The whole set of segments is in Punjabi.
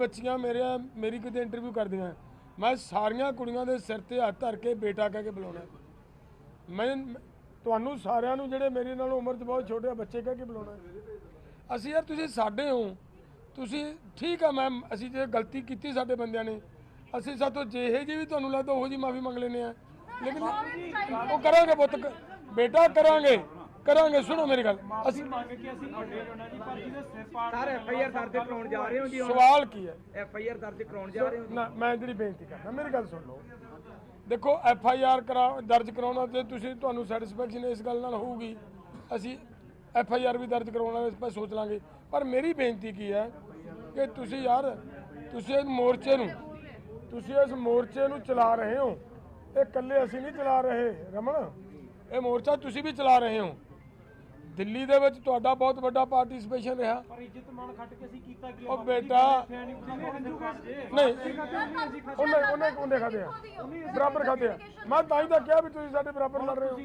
ਬੱਚੀਆਂ ਮੇਰੇ ਮੇਰੀ ਕਿਤੇ ਇੰਟਰਵਿਊ ਕਰਦੀਆਂ। ਮੈਂ ਸਾਰੀਆਂ ਕੁੜੀਆਂ ਦੇ ਸਿਰ ਤੇ ਹੱਥ ਧਰ ਕੇ ਬੇਟਾ ਕਹਿ ਕੇ ਬੁਲਾਉਣਾ। ਮੈਂ ਤੁਹਾਨੂੰ ਸਾਰਿਆਂ ਨੂੰ ਜਿਹੜੇ ਮੇਰੇ ਨਾਲ ਉਮਰ 'ਚ ਬਹੁਤ ਛੋਟੇ ਬੱਚੇ ਕਹਿ ਕੇ ਬੁਲਾਉਣਾ। ਅਸੀਂ ਯਾਰ ਤੁਸੀਂ ਸਾਡੇ ਹੋ। ਤੁਸੀਂ ਠੀਕ ਆ ਮੈਮ ਅਸੀਂ ਜੇ ਗਲਤੀ ਕੀਤੀ ਸਾਡੇ ਬੰਦਿਆਂ ਨੇ। ਅਸੀਂ ਸਾਤੋਂ ਜਿਹੇ ਜੀ ਵੀ ਤੁਹਾਨੂੰ ਲੱਗਦਾ ਉਹੋ ਜੀ ਮਾਫੀ ਮੰਗ ਲੈਨੇ ਆ। ਲੇਕਿਨ ਉਹ ਕਰਾਂਗੇ ਪੁੱਤ ਬੇਟਾ ਕਰਾਂਗੇ। ਕਰਾਂਗੇ ਸੁਣੋ ਮੇਰੀ ਗੱਲ। ਅਸੀਂ ਮੰਗ ਕੇ ਅਸੀਂ ਵੱਡੇ ਹੋਣਾ ਜੀ ਪਰ ਜਿਹਦੇ ਸਿਰ ਪਾੜ ਸਰ ਐਫ ਆਈ ਆਰ ਦਰਜ ਕਰਾਉਣ ਜਾ ਰਹੇ ਹੋ ਜੀ ਸਵਾਲ ਕੀ ਹੈ? ਐਫ ਆਈ ਆਰ ਦਰਜ ਕਰਾਉਣ ਜਾ ਰਹੇ ਹੋ ਨਾ ਮੈਂ ਜਿਹੜੀ ਬੇਨਤੀ ਕਰਦਾ ਮੇਰੀ ਗੱਲ ਸੁਣ ਲਓ। ਦੇਖੋ ਐਫ ਆਈ ਆਰ ਕਰਾ ਦਰਜ ਕਰਾਉਣਾ ਤੇ ਤੁਸੀਂ ਤੁਹਾਨੂੰ ਸੈਟੀਸਫੈਕਸ਼ਨ ਇਸ ਗੱਲ ਨਾਲ ਹੋਊਗੀ। ਅਸੀਂ ਐਫ ਆਈ ਆਰ ਵੀ ਦਰਜ ਕਰਾਉਣਾ ਇਸ 'ਤੇ ਸੋਚ ਲਾਂਗੇ। ਪਰ ਮੇਰੀ ਬੇਨਤੀ ਕੀ ਹੈ ਕਿ ਤੁਸੀਂ ਯਾਰ ਤੁਸੀਂ ਇਸ ਮੋਰਚੇ ਨੂੰ ਤੁਸੀਂ ਇਸ ਮੋਰਚੇ ਨੂੰ ਚਲਾ ਰਹੇ ਹੋ। ਇਹ ਇਕੱਲੇ ਅਸੀਂ ਨਹੀਂ ਚਲਾ ਰਹੇ ਰਮਨ। ਇਹ ਮੋਰਚਾ ਤੁਸੀਂ ਵੀ ਚਲਾ ਰਹੇ ਹੋ। ਦਿੱਲੀ ਦੇ ਵਿੱਚ ਤੁਹਾਡਾ ਬਹੁਤ ਵੱਡਾ ਪਾਰਟਿਸਿਪੇਸ਼ਨ ਰਿਹਾ। ਪਰ ਇੱਜ਼ਤ ਮਾਣ ਖੱਟ ਕੇ ਅਸੀਂ ਕੀਤਾ ਕੀ ਉਹ ਬੇਟਾ ਨਹੀਂ ਉਹਨੇ ਉਹਨੇ ਉਹਨੇ ਖਾਦੇ ਆ ਬਰਾਬਰ ਖਾਦੇ ਆ ਮੈਂ ਤਾਂ ਹੀ ਤਾਂ ਕਿਹਾ ਵੀ ਤੁਸੀਂ ਸਾਡੇ ਬਰਾਬਰ ਲੜ ਰਹੇ ਹੋ।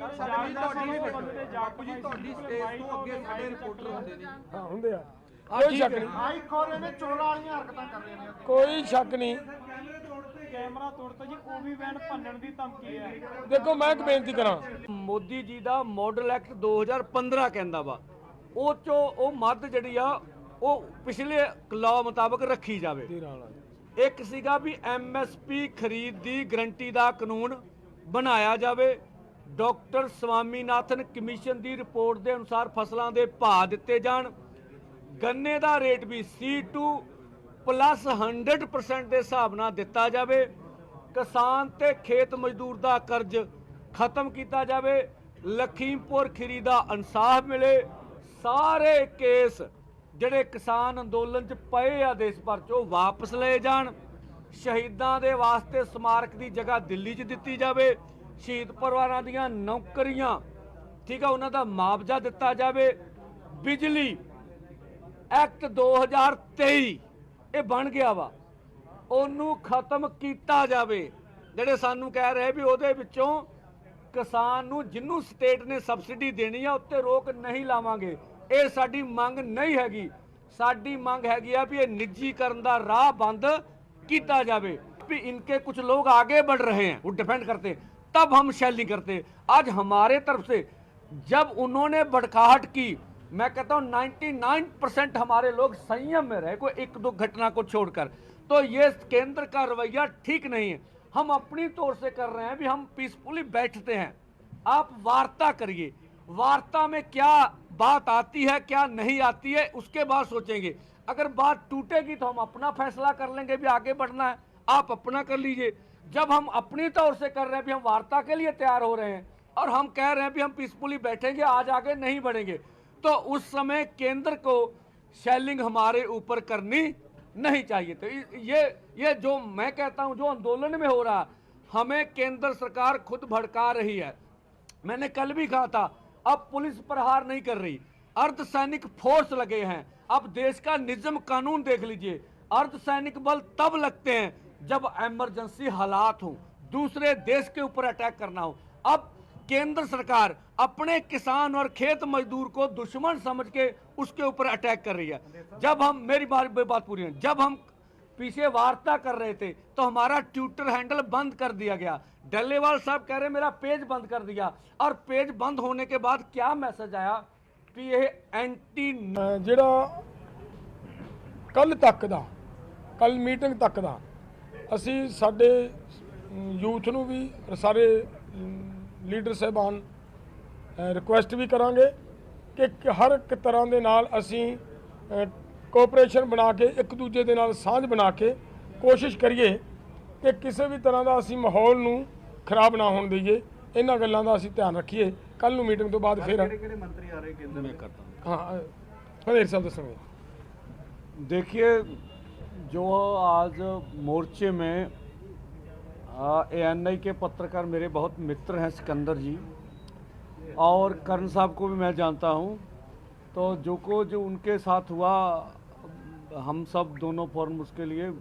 ਬਾਪੂ ਜੀ ਤੁਹਾਡੀ ਸਟੇਜ ਤੋਂ ਅੱਗੇ ਸਾਡੇ ਰਿਪੋਰਟਰ ਹੁੰਦੇ ਨੇ। ਹਾਂ ਹੁੰਦੇ ਆ। ਕੋਈ ਸ਼ੱਕ ਨਹੀਂ। ਹਾਈ ਕੋਰਟ ਨੇ ਚੋਰਾਂ ਵਾਲੀਆਂ ਹਰਕਤਾਂ ਕਰ ਰਹੇ ਨੇ। ਕੋਈ ਸ਼ੱਕ ਨਹੀਂ। ਕੈਮਰਾ ਤੋੜਤਾ ਜੀ ਉਹ ਵੀ ਵੈਨ ਭੰਨਣ ਦੀ ਧਮਕੀ ਹੈ। ਦੇਖੋ ਮੈਂ ਇੱਕ ਬੇਨਤੀ ਕਰਾਂ। ਮੋਦੀ ਜੀ ਦਾ ਮਾਡਲ ਐਕਟ 2015 ਕਹਿੰਦਾ ਵਾ ਉਹ ਚੋਂ ਉਹ ਮੱਦ ਜਿਹੜੀ ਆ ਉਹ ਪਿਛਲੇ ਲਾਅ ਮੁਤਾਬਕ ਰੱਖੀ ਜਾਵੇ। ਇੱਕ ਸੀਗਾ ਵੀ ਐਮਐਸਪੀ ਖਰੀਦ ਦੀ ਗਰੰਟੀ ਦਾ ਕਾਨੂੰਨ ਬਣਾਇਆ ਜਾਵੇ। ਡਾਕਟਰ ਸਵਾਮੀਨਾਥਨ ਕਮਿਸ਼ਨ ਦੀ ਰਿਪੋਰਟ ਦੇ ਅਨੁਸਾਰ ਫਸਲਾਂ ਦੇ ਭਾਅ ਦਿੱਤੇ ਜਾਣ। ਗੰਨੇ ਦਾ ਰੇਟ ਵੀ C2 ਪਲੱਸ 100% ਦੇ ਹਿਸਾਬ ਨਾਲ ਦਿੱਤਾ ਜਾਵੇ, ਕਿਸਾਨ ਤੇ ਖੇਤ ਮਜ਼ਦੂਰ ਦਾ ਕਰਜ਼ ਖਤਮ ਕੀਤਾ ਜਾਵੇ, ਲਖੀਮਪੁਰ ਖੀਰੀ ਦਾ ਇਨਸਾਫ ਮਿਲੇ, ਸਾਰੇ ਕੇਸ ਜਿਹੜੇ ਕਿਸਾਨ ਅੰਦੋਲਨ 'ਚ ਪਏ ਆ ਦੇਸ਼ ਭਰ 'ਚ, ਉਹ ਵਾਪਸ ਲਏ ਜਾਣ। ਸ਼ਹੀਦਾਂ ਦੇ ਵਾਸਤੇ ਸਮਾਰਕ ਦੀ ਜਗ੍ਹਾ ਦਿੱਲੀ 'ਚ ਦਿੱਤੀ ਜਾਵੇ, ਸ਼ਹੀਦ ਪਰਿਵਾਰਾਂ ਦੀਆਂ ਨੌਕਰੀਆਂ, ਠੀਕ ਆ, ਉਹਨਾਂ ਦਾ ਮੁਆਵਜ਼ਾ ਦਿੱਤਾ ਜਾਵੇ। ਬਿਜਲੀ ਐਕਟ 2023 ਇਹ ਬਣ ਗਿਆ ਵਾ ਉਹਨੂੰ ਖਤਮ ਕੀਤਾ ਜਾਵੇ ਜਿਹੜੇ ਸਾਨੂੰ ਕਹਿ ਰਹੇ ਵੀ ਉਹਦੇ ਵਿੱਚੋਂ ਕਿਸਾਨ ਨੂੰ ਜਿੰਨੂੰ ਸਟੇਟ ਨੇ ਸਬਸਿਡੀ ਦੇਣੀ ਆ ਉੱਤੇ ਰੋਕ ਨਹੀਂ ਲਾਵਾਂਗੇ ਇਹ ਸਾਡੀ ਮੰਗ ਨਹੀਂ ਹੈਗੀ ਸਾਡੀ ਮੰਗ ਹੈਗੀ ਆ ਵੀ ਇਹ ਨਿੱਜੀਕਰਨ ਦਾ ਰਾਹ ਬੰਦ ਕੀਤਾ ਜਾਵੇ भी इनके कुछ लोग आगे बढ़ रहे हैं वो डिफेंड करते हैं, तब हम शेलिंग करते हैं। आज हमारे तरफ से जब उन्होंने बड़काहट की मैं कहता हूँ 99 परसेंट हमारे लोग संयम में रहे, कोई एक दो घटना को छोड़कर। तो ये केंद्र का रवैया ठीक नहीं है। हम अपनी तौर से कर रहे हैं, भी हम पीसफुली बैठते हैं। आप वार्ता करिए। वार्ता में क्या बात आती है, क्या नहीं आती है, उसके बाद सोचेंगे। अगर बात टूटेगी तो हम अपना फैसला कर लेंगे, भी आगे बढ़ना है। आप अपना कर लीजिए। जब हम अपनी तौर से कर रहे हैं, भी हम वार्ता के लिए तैयार हो रहे हैं, और हम कह रहे हैं, भी हम पीसफुली बैठेंगे, आज आगे नहीं बढ़ेंगे। तो उस समय केंद्र को शेलिंग हमारे ऊपर करनी नहीं चाहिए तो ये ये जो मैं कहता हूँ, जो आंदोलन में हो रहा, हमें केंद्र सरकार खुद भड़का रही है। मैंने कल भी कहा था, अब पुलिस प्रहार नहीं कर रही। अर्धसैनिक फोर्स लगे हैं। अब देश का निजम कानून देख लीजिए। अर्धसैनिक बल तब लगते हैं जब एमरजेंसी हालात हो। दूसरे देश के ऊपर अटैक करना हो। अब केंद्र सरकार अपने किसान और खेत मजदूर को दुश्मन समझ के उसके ऊपर अटैक कर रही है जब हम मेरी बात बात पूरी है जब हम पीछे वार्ता कर रहे थे तो हमारा ट्विटर हैंडल बंद कर दिया गया डल्लेवाल साहब कह रहे मेरा पेज बंद कर दिया और पेज बंद होने के बाद क्या मैसेज आया कि ये एंटी ਅਹ ਜਿਹੜਾ ਕੱਲ ਤੱਕ ਦਾ ਕੱਲ ਮੀਟਿੰਗ ਤੱਕ ਦਾ ਅਸੀਂ ਸਾਡੇ ਯੂਥ ਨੂੰ ਵੀ ਸਾਰੇ ਲੀਡਰ ਸਾਹਿਬਾਨ ਰਿਕੁਐਸਟ ਵੀ ਕਰਾਂਗੇ ਕਿ ਕ- ਹਰ ਇੱਕ ਤਰ੍ਹਾਂ ਦੇ ਨਾਲ ਅਸੀਂ ਕੋਆਪਰੇਸ਼ਨ ਬਣਾ ਕੇ ਇੱਕ ਦੂਜੇ ਦੇ ਨਾਲ ਸਾਂਝ ਬਣਾ ਕੇ ਕੋਸ਼ਿਸ਼ ਕਰੀਏ ਕਿ ਕਿਸੇ ਵੀ ਤਰ੍ਹਾਂ ਦਾ ਅਸੀਂ ਮਾਹੌਲ ਨੂੰ ਖਰਾਬ ਨਾ ਹੋਣ ਦਈਏ ਇਹਨਾਂ ਗੱਲਾਂ ਦਾ ਅਸੀਂ ਧਿਆਨ ਰੱਖੀਏ ਕੱਲ ਨੂੰ ਮੀਟਿੰਗ ਤੋਂ ਬਾਅਦ ਫਿਰ ਕਿਹੜੇ ਮੰਤਰੀ ਆ ਰਹੇ ਕੇਂਦਰ मैं करता हूँ ਹਾਂ ਹਨੇਰ ਸਾਹਿਬ ਦੱਸਣਗੇ देखिए जो आज मोर्चे में ए एन के पत्रकार मेरे बहुत मित्र हैं सिकंदर जी। और करण साहब को भी मैं जानता हूँ। तो जो को जो उनके साथ हुआ, हम सब दोनों फॉर्म उसके लिए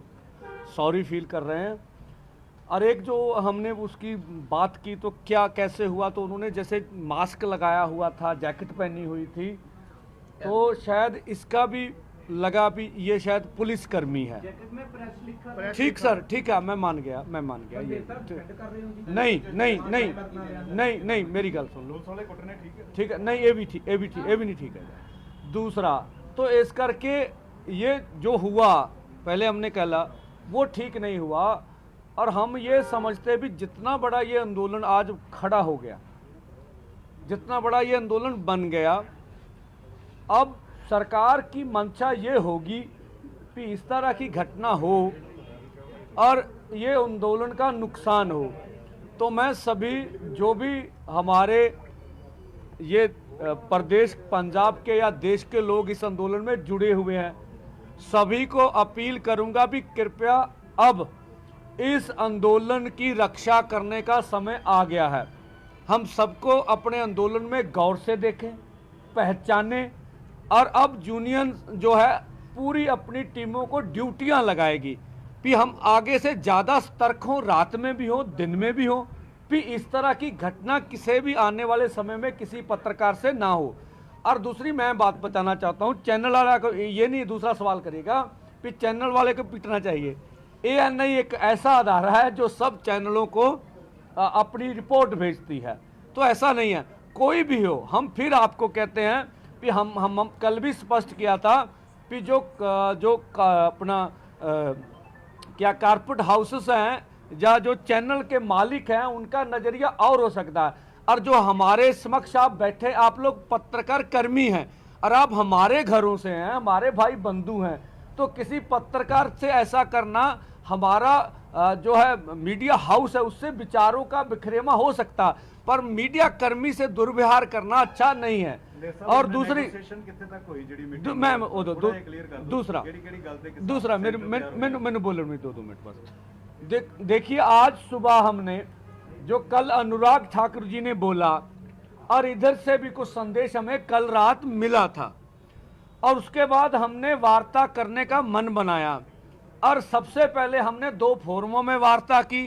सॉरी फील कर रहे हैं। और एक जो हमने उसकी बात की तो क्या कैसे हुआ तो उन्होंने जैसे मास्क लगाया हुआ था, जैकेट पहनी हुई थी। तो शायद इसका भी लगा भी ये शायद पुलिस कर्मी है ठीक सर ठीक है मैं मान गया मैं मान गया ये नहीं नहीं नहीं नहीं नहीं मेरी गल सुन लो। ठीक है। नहीं ये भी ठीक ये भी ठीक ये भी नहीं ठीक है। दूसरा तो इस करके ये जो हुआ पहले हमने कहला वो ठीक नहीं हुआ और हम ये समझते भी जितना बड़ा ये आंदोलन आज खड़ा हो गया जितना बड़ा ये आंदोलन बन गया अब सरकार की मंशा ये होगी कि इस तरह की घटना हो और ये आंदोलन का नुकसान हो। तो मैं सभी, जो भी हमारे ये प्रदेश, पंजाब के या देश के लोग इस आंदोलन में जुड़े हुए हैं, सभी को अपील करूँगा भी कृपया अब इस आंदोलन की रक्षा करने का समय आ गया है। हम सबको अपने आंदोलन में गौर से देखें, पहचानें और अब यूनियन जो है पूरी अपनी टीमों को ड्यूटियाँ लगाएगी। कि हम आगे से ज़्यादा सतर्क हों, रात में भी हों, दिन में भी हों, कि इस तरह की घटना किसी भी आने वाले समय में किसी पत्रकार से ना हो। और दूसरी मैं बात बताना चाहता हूँ चैनल वाला को ये नहीं, दूसरा सवाल करेगा कि चैनल वाले को पीटना चाहिए। ए एन आई एक ऐसा आधार है जो सब चैनलों को अपनी रिपोर्ट भेजती है। तो ऐसा नहीं है। कोई भी हो, हम फिर आपको कहते हैं कि हम हम, हम कल भी स्पष्ट किया था कि जो जो अपना क्या कारपेट हाउसेस हैं या जो चैनल के मालिक हैं उनका नज़रिया और हो सकता है। और जो हमारे समक्ष आप बैठे आप लोग पत्रकार कर्मी हैं और आप हमारे घरों से हैं हमारे भाई बंधु हैं तो किसी पत्रकार से ऐसा करना हमारा जो है मीडिया हाउस है उससे विचारों का बिखरेमा हो सकता पर मीडिया कर्मी से दुर्व्यवहार करना अच्छा नहीं है। और दूसरी ਕਿੱਥੇ ਤੱਕ ਹੋਈ ਜਿਹੜੀ दू- मैं वो दो, दू, दूसरा ਕਿਹੜੀ ਕਿਹੜੀ ਗੱਲ ਤੇ ਕਿਸ दूसरा मेरे मैं- मैंने मैंने बोले मैं दो दो मिनट बस देख देखिए आज सुबह हमने जो कल अनुराग ठाकुर जी ने बोला और इधर से भी कुछ संदेश हमें कल रात मिला था और उसके बाद हमने वार्ता करने का मन बनाया और सबसे पहले हमने दो फोरमों में वार्ता की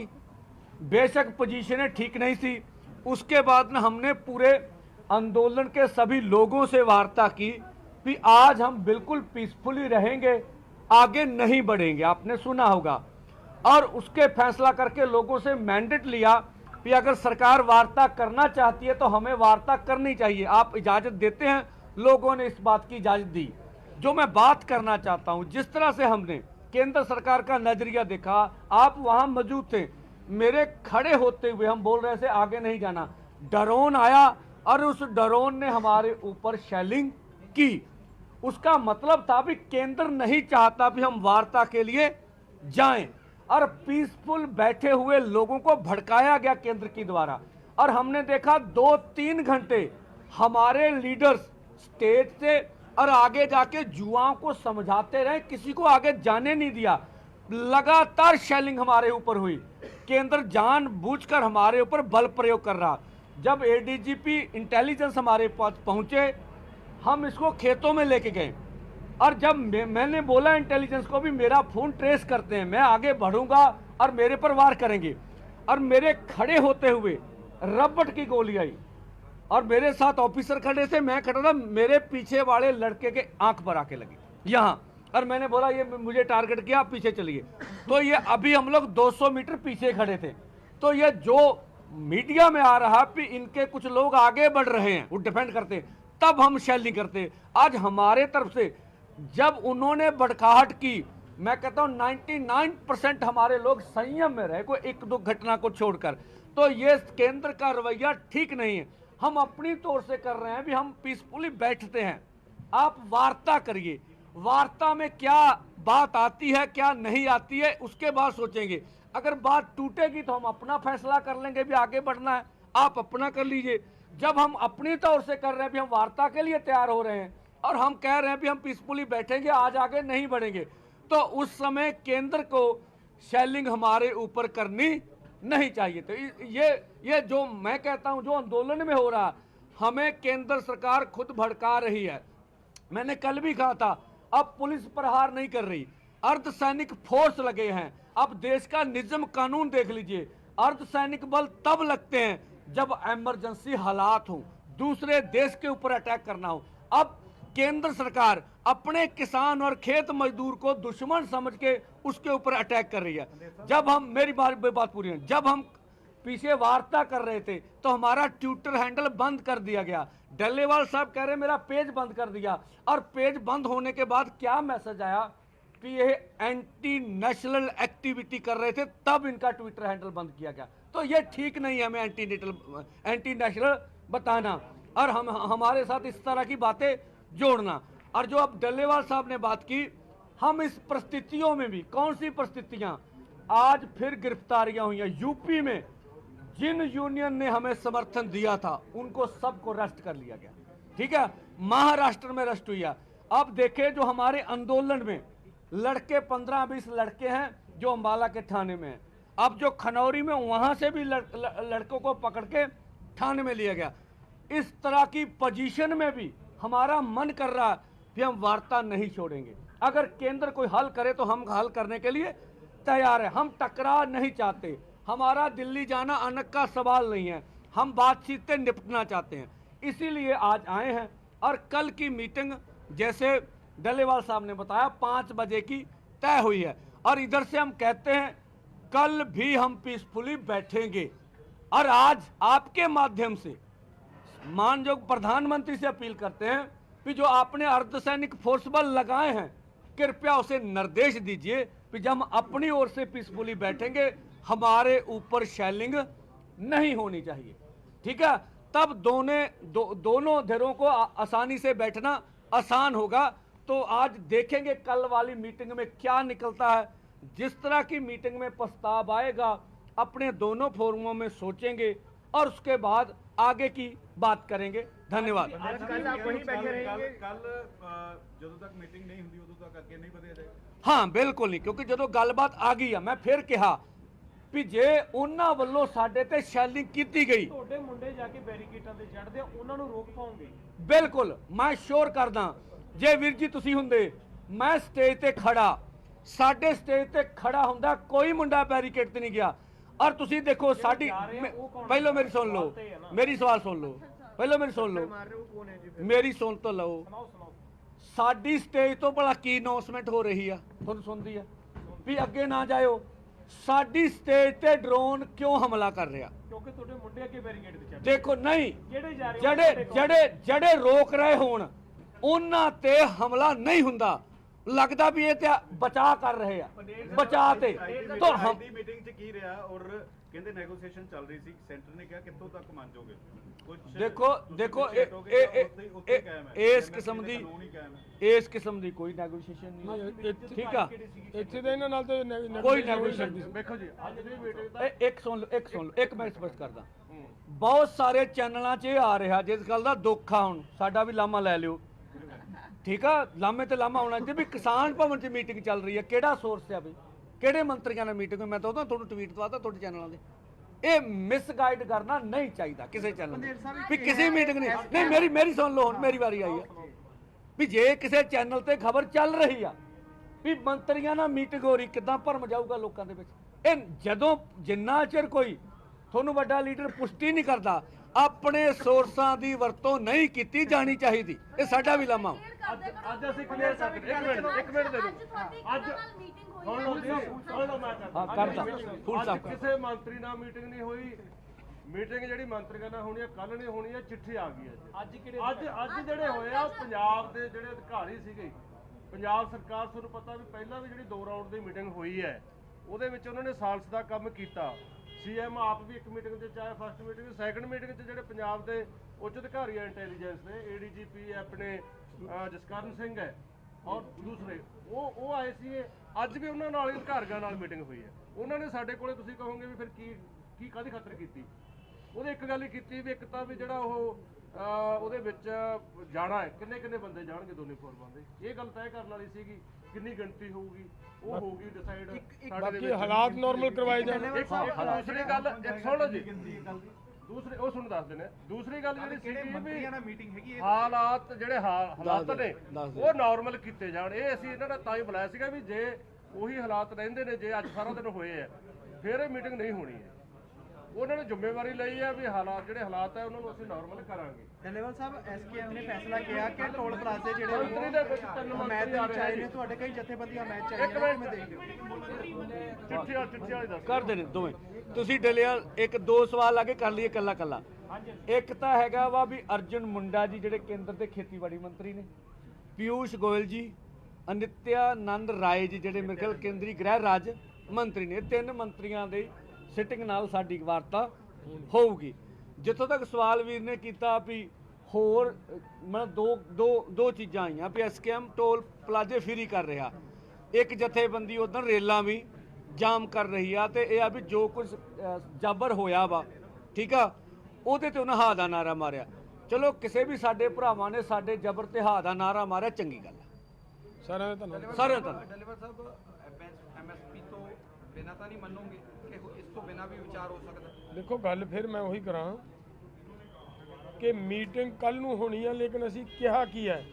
बेशक पोजीशनें ठीक नहीं थी उसके बाद में हमने पूरे आंदोलन के सभी लोगों से वार्ता की कि आज हम बिल्कुल पीसफुली रहेंगे, आगे नहीं बढ़ेंगे। आपने सुना होगा। और उसके फैसला करके लोगों से मैंडेट लिया कि अगर सरकार वार्ता करना चाहती है तो हमें वार्ता करनी चाहिए। आप इजाज़त देते हैं, लोगों ने इस बात की इजाज़त दी। जो मैं बात करना चाहता हूँ, जिस तरह से हमने केंद्र सरकार का नज़रिया देखा, आप वहाँ मौजूद थे, मेरे खड़े होते हुए हम बोल रहे थे, आगे नहीं जाना। ड्रोन आया और उस ड्रोन ने हमारे ऊपर शेलिंग की। उसका मतलब था भी केंद्र नहीं चाहता भी हम वार्ता के लिए जाएँ। और पीसफुल बैठे हुए लोगों को भड़काया गया केंद्र की द्वारा। और हमने देखा दो तीन घंटे हमारे लीडर्स स्टेज से और आगे जाके जुआओं को समझाते रहे, किसी को आगे जाने नहीं दिया। लगातार शेलिंग हमारे ऊपर हुई। केंद्र जान बूझकर हमारे ऊपर बल प्रयोग कर रहा। जब एडीजीपी इंटेलिजेंस हमारे पास पहुँचे, हम इसको खेतों में लेके गए। और जब मैंने बोला इंटेलिजेंस को भी मेरा फ़ोन ट्रेस करते हैं, मैं आगे बढ़ूँगा और मेरे पर वार करेंगे। और मेरे खड़े होते हुए रबट की गोली आई। और मेरे साथ ऑफिसर खड़े थे, मैं खड़ा था, मेरे पीछे वाले लड़के के आँख पर आके लगी। यहाँ। और मैंने बोला, ये मुझे टारगेट किया, आप पीछे चलिए। तो ये अभी हम लोग 200 मीटर पीछे खड़े थे। तो ये जो मीडिया में आ रहा कि इनके कुछ लोग आगे बढ़ रहे हैं, वो डिफेंड करते तब हम शेलिंग करते। आज हमारे तरफ़ से जब उन्होंने बड़काहट की, मैं कहता हूँ 99 परसेंट हमारे लोग संयम में रहे, कोई एक दो घटना को छोड़कर। तो ये केंद्र का रवैया ठीक नहीं है। हम अपनी तौर से कर रहे हैं भी हम पीसफुली बैठते हैं। आप वार्ता करिए। वार्ता में क्या बात आती है, क्या नहीं आती है, उसके बाद सोचेंगे। अगर बात टूटेगी तो हम अपना फैसला कर लेंगे, भी आगे बढ़ना है। आप अपना कर लीजिए। जब हम अपनी तौर से कर रहे हैं, भी हम वार्ता के लिए तैयार हो रहे हैं और हम कह रहे हैं, भी हम पीसफुली बैठेंगे, आज आगे नहीं बढ़ेंगे तो उस समय केंद्र को शेलिंग हमारे ऊपर करनी नहीं चाहिए। तो ये ये जो मैं कहता हूँ, जो आंदोलन में हो रहा हमें केंद्र सरकार खुद भड़का रही है। मैंने कल भी कहा था, अब पुलिस प्रहार नहीं कर रही। अर्धसैनिक फोर्स लगे हैं। अब देश का निजम कानून देख लीजिए। अर्धसैनिक बल तब लगते हैं जब एमरजेंसी हालात हो। दूसरे देश के ऊपर अटैक करना हो। अब केंद्र सरकार अपने किसान और खेत मजदूर को दुश्मन समझ के उसके ऊपर अटैक कर रही है। जब हम, मेरी बात बात पूरी है। जब हम पीछे वार्ता कर रहे थे तो हमारा ट्विटर हैंडल बंद कर दिया गया। डल्लेवाल साहब कह रहे मेरा पेज बंद कर दिया। और पेज बंद होने के बाद क्या मैसेज आया? कि ये एंटी नेशनल एक्टिविटी कर रहे थे, तब इनका ट्विटर हैंडल बंद किया गया। तो ये ठीक नहीं है हमें एंटी नेशनल एंटी नेशनल बताना और हम, हमारे साथ इस तरह की बातें जोड़ना। और जो अब डल्लेवाल साहब ने बात की, हम इस परिस्थितियों में भी, कौन सी परिस्थितियाँ? आज फिर गिरफ्तारियाँ हुई हैं। यूपी में जिन यूनियन ने हमें समर्थन दिया था, उनको सबको अरेस्ट कर लिया गया। ठीक है? महाराष्ट्र में अरेस्ट हुई है। अब देखें जो हमारे आंदोलन में लड़के पंद्रह बीस लड़के हैं जो अम्बाला के थाने में अब जो खनौरी में वहाँ से भी लड़, लड़कों को पकड़ के थाने में लिया गया। इस तरह की पोजीशन में भी हमारा मन कर रहा है कि हम वार्ता नहीं छोड़ेंगे। अगर केंद्र कोई हल करे तो हम हल करने के लिए तैयार है। हम टकराव नहीं चाहते। हमारा दिल्ली जाना अनक का सवाल नहीं है। हम बातचीत से निपटना चाहते हैं। इसीलिए आज आए हैं और कल की मीटिंग जैसे डलेवाल साहब ने बताया पाँच बजे की तय हुई है। और इधर से हम कहते हैं कल भी हम पीसफुली बैठेंगे। और आज आपके माध्यम से मानयोग प्रधानमंत्री से अपील करते हैं कि जो आपने अर्धसैनिक फोर्स बल लगाए हैं कृपया उसे निर्देश दीजिए कि जब हम अपनी ओर से पीसफुली बैठेंगे हमारे ऊपर शैलिंग नहीं होनी चाहिए। ठीक है? तब दोनों दो, दोनों धिरों को आसानी से बैठना आसान होगा। तो आज देखेंगे कल वाली मीटिंग में क्या निकलता है जिस तरह की मीटिंग में प्रस्ताव आएगा अपने दोनों फोरमों में सोचेंगे और उसके बाद आगे की बात करेंगे धन्यवाद ਅੱਜ ਕੱਲ ਆਪ वहीं बैठे रहेंगे ਕੱਲ ਜਦੋਂ ਤੱਕ ਮੀਟਿੰਗ ਨਹੀਂ ਹੁੰਦੀ ਉਦੋਂ ਤੱਕ ਅੱਗੇ ਨਹੀਂ ਵਧਿਆ ਜਾਏਗਾ ਹਾਂ ਬਿਲਕੁਲ ਨਹੀਂ ਕਿਉਂਕਿ ਜਦੋਂ ਗੱਲਬਾਤ ਆ ਗਈ ਆ ਮੈਂ ਫਿਰ ਕਿਹਾ ਵੀ ਜੇ ਉਹਨਾਂ ਵੱਲੋਂ ਸਾਡੇ ਤੇ ਸ਼ੈਲਿੰਗ ਕੀਤੀ ਗਈ ਤੁਹਾਡੇ ਮੁੰਡੇ ਜਾ ਕੇ ਬੈਰੀਕੇਟਾਂ ਤੇ ਚੜਦੇ ਆ ਉਹਨਾਂ ਨੂੰ ਰੋਕ ਪਾਉਂਗੇ ਬਿਲਕੁਲ ਮੈਂ ਸ਼ੋਰ ਕਰਦਾ ਜੇ ਵੀਰ ਜੀ ਤੁਸੀਂ ਹੁੰਦੇ ਮੈਂ ਸਟੇਜ ਤੇ ਖੜਾ। ਸਾਡੇ ਸਟੇਜ ਤੇ ਖੜਾ ਹੁੰਦਾ ਕੋਈ ਮੁੰਡਾ ਬੈਰੀਕੇਡ ਤੇ ਨਹੀਂ ਗਿਆ। ਔਰ ਤੁਸੀਂ ਦੇਖੋ ਸਾਡੀ ਪਹਿਲਾਂ ਮੇਰੀ ਸੁਣ ਲਓ। ਮੇਰੀ ਸਵਾਲ ਸੁਣ ਲਓ। ਪਹਿਲਾਂ ਮੇਰੀ ਸੁਣ ਲਓ। ਮਾਰ ਸੁਣ ਤਾਂ ਲਓ। ਸਾਡੀ ਸਟੇਜ ਤੋਂ ਭਲਾ ਕੀ ਅਨਾਉਂਸਮੈਂਟ ਹੋ ਰਹੀ ਆ? ਤੁਹਾਨੂੰ ਸੁਣਦੀ ਆ। ਵੀ ਅੱਗੇ ਨਾ ਜਾਇਓ। ਸਾਡੀ ਸਟੇਜ ਤੇ ਡਰੋਨ ਕਿਉਂ ਹਮਲਾ ਕਰ ਰਿਹਾ? ਕਿਉਂਕਿ ਤੁਹਾਡੇ ਮੁੰਡੇ ਅੱਗੇ ਬੈਰੀਕੇਡ ਤੇ ਚੜਦੇ ਦੇਖੋ ਨਹੀਂ। ਜਿਹੜੇ ਜਿਹੜੇ ਜਿਹੜੇ ਰੋਕ ਰਹੇ ਹੋਣ ਉਹਨਾਂ ਤੇ ਹਮਲਾ ਨਹੀਂ ਹੁੰਦਾ। ਲੱਗਦਾ ਵੀ ਇਹ ਤੇ ਬਚਾ ਕਰ ਰਹੇ ਆ। ਬਚਾ ਤੇ। ਤਾਂ ਹਮ ਦੀ ਮੀਟਿੰਗ 'ਚ ਕੀ ਰਿਹਾ ਔਰ ਕਹਿੰਦੇ ਨੈਗੋਸੀਏਸ਼ਨ ਚੱਲ ਰਹੀ ਸੀ। ਸੈਂਟਰ ਨੇ ਕਿਹਾ ਕਿੱਥੋਂ ਤੱਕ ਮੰਨ ਜਾਓਗੇ ਦੇਖੋ ਦੇਖੋ? ਇਸ ਕਿਸਮ ਦੀ ਇਸ ਕਿਸਮ ਦੀ ਕੋਈ ਨੈਗੋਸ਼ੀਏਸ਼ਨ ਨਹੀਂ, ਨਹੀਂ ਠੀਕ ਆ? ਇੱਥੇ ਤਾਂ ਇਹਨਾਂ ਨਾਲ ਤੇ ਕੋਈ ਨੈ- negotiation ਵੇਖੋ ਜੀ ਅੱਜ ਦੀ ਮੀਟਿੰਗ ਇੱਕ ਸੁਣ ਲਓ ਇੱਕ ਸੁਣ ਲਓ ਇੱਕ ਮੈਂ ਸਪਸ਼ਟ ਕਰਦਾ। ਬਹੁਤ ਸਾਰੇ ਚੈਨਲਾਂ 'ਚ ਇਹ ਆ ਰਿਹਾ ਜਿਸ ਗੱਲ ਦਾ ਦੁੱਖ ਆ ਹੁਣ ਸਾਡਾ ਵੀ ਲਾਮਾ ਲੈ ਲਿਓ। ਠੀਕ ਆ ਲਾਮੇ ਤੇ ਲਾਮਾ ਆਉਣਾ ਚਾਹੀਦਾ ਵੀ ਕਿਸਾਨ ਭਵਨ 'ਚ ਮੀਟਿੰਗ ਚੱਲ ਰਹੀ ਹੈ ਕਿਹੜਾ ਸੋਰਸ ਆ ਬਈ ਕਿਹੜੇ ਮੰਤਰੀਆਂ ਨਾਲ ਮੀਟਿੰਗ ਮੈਂ ਤਾਂ ਉਹਦਾ ਤੁਹਾਨੂੰ ਟਵੀਟ ਦਵਾਤਾ ਤੁਹਾਡੇ ਚੈਨਲਾਂ ਦੇ ਇਹ ਮਿਸਗਾਈਡ ਕਰਨਾ ਨਹੀਂ ਚਾਹੀਦਾ ਕਿਸੇ ਚੈਨਲ ਨੂੰ। ਵੀ ਕਿਸੇ ਮੀਟਿੰਗ ਨਹੀਂ। ਨਹੀਂ ਮੇਰੀ ਮੇਰੀ ਸੁਣ ਲਓ ਹੁਣ ਮੇਰੀ ਵਾਰੀ ਆਈ ਆ। ਵੀ ਜੇ ਕਿਸੇ ਚੈਨਲ ਤੇ ਖਬਰ ਚੱਲ ਰਹੀ ਆ ਵੀ ਮੰਤਰੀਆਂ ਨਾਲ ਮੀਟਿੰਗ ਹੋ ਰਹੀ ਕਿਦਾਂ ਭਰਮ ਜਾਊਗਾ ਲੋਕਾਂ ਦੇ ਵਿੱਚ? ਇਹ ਜਦੋਂ ਜਿੰਨਾ ਚਿਰ ਕੋਈ ਤੁਹਾਨੂੰ ਵੱਡਾ ਲੀਡਰ ਪੁਸ਼ਟੀ ਨਹੀਂ ਕਰਦਾ ਆਪਣੇ ਸੋਰਸਾਂ ਦੀ ਵਰਤੋਂ ਨਹੀਂ ਕੀਤੀ ਜਾਣੀ ਚਾਹੀਦੀ। ਇਹ ਸਾਡਾ ਵੀ ਲਾਮਾ। ਅੱਜ ਅੱਜ ਅਸੀਂ ਕਲੀਅਰ ਕਰ ਇੱਕ ਮਿੰਟ ਇੱਕ ਮਿੰਟ ਦੇ ਦਿਓ। ਅੱਜ ਲਓ ਜੀ ਸੁਣ ਲਓ ਮੈਂ ਹਾਂ, ਕਰਦਾ। Stop ਕਰ। ਕਿਸੇ ਮੰਤਰੀ ਨਾਲ ਮੀਟਿੰਗ ਨਹੀਂ ਹੋਈ। ਮੀਟਿੰਗ ਜਿਹੜੀ ਮੰਤਰੀਆਂ ਨਾਲ ਹੋਣੀ ਹੈ ਕੱਲ ਨਹੀਂ ਹੋਣੀ ਹੈ ਚਿੱਠੀ ਆ ਗਈ ਹੈ ਅੱਜ ਕਿਹੜੇ ਅੱਜ ਅੱਜ ਜਿਹੜੇ ਹੋਏ ਆ ਪੰਜਾਬ ਦੇ ਜਿਹੜੇ ਅਧਿਕਾਰੀ ਸੀਗੇ। ਪੰਜਾਬ ਸਰਕਾਰ ਤੁਹਾਨੂੰ ਪਤਾ ਵੀ ਪਹਿਲਾਂ ਵੀ ਜਿਹੜੀ ਦੋ ਰਾਉਂਡ ਦੀ ਮੀਟਿੰਗ ਹੋਈ ਹੈ ਉਹਦੇ ਵਿੱਚ ਉਹਨਾਂ ਨੇ ਸਾਲਸ ਦਾ ਕੰਮ ਕੀਤਾ। ਸੀਐਮ ਆਪ ਵੀ ਇੱਕ ਮੀਟਿੰਗ 'ਚ, ਚਾਹੇ ਫਸਟ ਮੀਟਿੰਗ ਸੈਕੰਡ ਮੀਟਿੰਗ 'ਚ ਜਿਹੜੇ ਪੰਜਾਬ ਦੇ ਉੱਚ ਅਧਿਕਾਰੀ ਆ ਇੰਟੈਲੀਜੈਂਸ ਦੇ ਏਡੀਜੀਪੀ ਆਪਣੇ ਜਸਕਰਨ ਸਿੰਘ ਹੈ ਔਰ ਦੂਸਰੇ, ਉਹ ਉਹ ਆਏ ਸੀ ਅੱਜ ਵੀ ਉਹਨਾਂ ਨਾਲ ਅਧਿਕਾਰੀਆਂ ਨਾਲ ਮੀਟਿੰਗ ਹੋਈ ਹੈ। ਉਹਨਾਂ ਨੇ ਸਾਡੇ ਕੋਲੇ ਤੁਸੀਂ ਕਹੋਗੇ ਵੀ ਫਿਰ ਕੀ ਕੀ ਕਾਦੀ ਖਾਤਰ ਕੀਤੀ? ਉਹਦੇ ਇੱਕ ਗੱਲ ਹੀ ਕੀਤੀ ਵੀ ਇੱਕ ਤਾਂ ਵੀ ਜਿਹੜਾ ਉਹ ਉਹਦੇ ਵਿੱਚ ਜਾਣਾ ਹੈ। ਕਿੰਨੇ ਕਿੰਨੇ ਬੰਦੇ ਜਾਣਗੇ ਦੋਨੇ ਫੋਰਮਾਂ ਦੇ? ਇਹ ਗੱਲ ਤੈਅ ਕਰਨ ਵਾਲੀ ਸੀਗੀ। ਕਿੰਨੀ ਗਿਣਤੀ ਹੋਊਗੀ? ਉਹ ਹੋਊਗੀ ਡਿਸਾਈਡ ਬਾਕੀ ਹਾਲਾਤ ਨਾਰਮਲ ਕਰਵਾਏ ਜਾਣ। ਇੱਕ ਇੱਕ ਦੂਸਰੀ ਗੱਲ ਇੱਕ ਸੁਣ ਜੀ। ਦੂਸਰੀ ਉਹ ਸੁਣ ਦੱਸ ਦਿੰਦੇ ਦੂਸਰੀ ਗੱਲ ਜਿਹੜੀ ਵੀ ਮੰਤਰੀਆਂ ਨਾਲ ਮੀਟਿੰਗ ਹੈਗੀ ਹੈ ਹਾਲਾਤ ਜਿਹੜੇ ਹਾਲ- ਹਾਲਾਤ ਨੇ। ਉਹ ਨਾਰਮਲ ਕੀਤੇ ਜਾਣ। ਇਹ ਅਸੀਂ ਇਹਨਾਂ ਦਾ ਤਾਂ ਹੀ ਬੁਲਾਇਆ ਸੀਗਾ ਵੀ ਜੇ ਉਹੀ ਹਾਲਾਤ ਰਹਿੰਦੇ ਨੇ ਜੇ ਅੱਜ ਸਾਰਾ ਦਿਨ ਹੋਏ ਆ ਫਿਰ ਇਹ ਮੀਟਿੰਗ ਨਹੀਂ ਹੋਣੀ ਹੈ। ਉਹਨਾਂ ਨੇ ਜ਼ਿੰਮੇਵਾਰੀ ਲਈ ਹੈ ਵੀ ਹਾਲਾਤ ਜਿਹੜੇ ਹਾਲਾਤ ਹੈ ਉਹਨਾਂ ਨੂੰ ਅਸੀਂ ਨਾਰਮਲ ਕਰਾਂਗੇ। ਡੱਲੇਵਾਲ ਸਾਹਿਬ ਐਸਕੇਐਮ ਨੇ ਫੈਸਲਾ ਕਿਹਾ ਕਿ ਟੋਲ ਪਲਾਜ਼ੇ ਜਿਹੜੇ ਮੰਤਰੀ ਦੇ ਵਿੱਚ ਤਿੰਨ ਮੈਚ ਆ ਰਹੇ ਨੇ ਨੇ ਤੁਹਾਡੇ ਕਈ ਜਥੇਬੰਦੀਆਂ ਮੈਚ ਇੱਕ ਆਈਆਂ ਮਿੰਟ। ਕਿਵੇਂ ਦੇਖਦੇ ਹੋ ਚਿੱਠੀ ਵਾਲੀ ਚਿੱਠੀ ਵਾਲੀ ਦੱਸ ਕਰਦੇ ਨੇ ਦੋਵੇਂ ਤੁਸੀਂ ਡਲਿਆ ਇੱਕ ਦੋ ਸਵਾਲ ਆ ਕੇ ਕਰ ਲਈਏ ਕੱਲਾ ਕੱਲਾ ਇੱਕ ਤਾਂ ਹੈਗਾ ਵਾ ਵੀ ਅਰਜੁਨ ਮੁੰਡਾ ਜੀ ਜਿਹੜੇ ਕੇਂਦਰ ਦੇ ਖੇਤੀਬਾੜੀ ਮੰਤਰੀ ਨੇ। ਪਿਊਸ਼ ਗੋਇਲ ਜੀ ਅਨਿਤਿਆਨੰਦ ਰਾਏ ਜੀ ਜਿਹੜੇ ਮੇਰੇ ਖਿਆਲ ਕੇਂਦਰੀ ਗ੍ਰਹਿ ਰਾਜ ਮੰਤਰੀ ਨੇ। ਤਿੰਨ ਮੰਤਰੀਆਂ ਦੇ ਸਿਟਿੰਗ ਨਾਲ ਸਾਡੀ ਵਾਰਤਾ ਹੋਊਗੀ। ਜਿੱਥੋਂ ਤੱਕ ਸਵਾਲ ਵੀਰ ਨੇ ਕੀਤਾ ਵੀ ਹੋਰ ਮਤਲਬ ਦੋ ਦੋ ਦੋ ਚੀਜ਼ਾਂ ਆਈਆਂ ਵੀ ਐਸਕੇਐਮ ਟੋਲ ਪਲਾਜ਼ੇ ਫ੍ਰੀ ਕਰ ਰਿਹਾ। ਇੱਕ ਜਥੇਬੰਦੀ ਉਧਰ ਰੇਲਾਂ ਵੀ ਜਾਮ ਕਰ ਰਹੀ ਆ ਤੇ ਇਹ ਆ ਵੀ ਜੋ ਕੁਝ ਜਾਬਰ ਹੋਇਆ ਵਾ ਠੀਕ ਆ ਉਹਦੇ ਤੇ ਉਹਨਾਂ ਹਾ ਦਾ ਨਾਰਾ ਮਾਰਿਆ। ਚਲੋ ਕਿਸੇ ਵੀ ਸਾਡੇ ਭਰਾਵਾਂ ਨੇ ਸਾਡੇ ਜਬਰ ਤੇ ਹਾ ਦਾ ਨਾਰਾ ਮਾਰਿਆ ਚੰਗੀ ਗੱਲ ਆ। ਸਾਰਿਆਂ ਦਾ ਧੰਨਵਾਦ। ਸਾਰਿਆਂ ਦਾ ਧੰਨਵਾਦ। ਡੈਲੀਵਰ ਸਾਹਿਬ ਐਮਐਸਪੀ ਤੋਂ ਬਿਨਾਂ ਤਾਂ ਨਹੀਂ ਮੰਨੋਗੇ? ਤੋਂ ਬਿਨਾਂ ਵੀ ਵਿਚਾਰ ਹੋ ਸਕਦਾ। ਦੇਖੋ ਗੱਲ ਫਿਰ ਮੈਂ ਉਹੀ ਕਰਾਂ ਕਿ ਮੀਟਿੰਗ ਕੱਲ ਨੂੰ ਹੋਣੀ ਹੈ ਲੇਕਿਨ ਅਸੀਂ ਕਿਹਾ ਕੀ ਹੈ?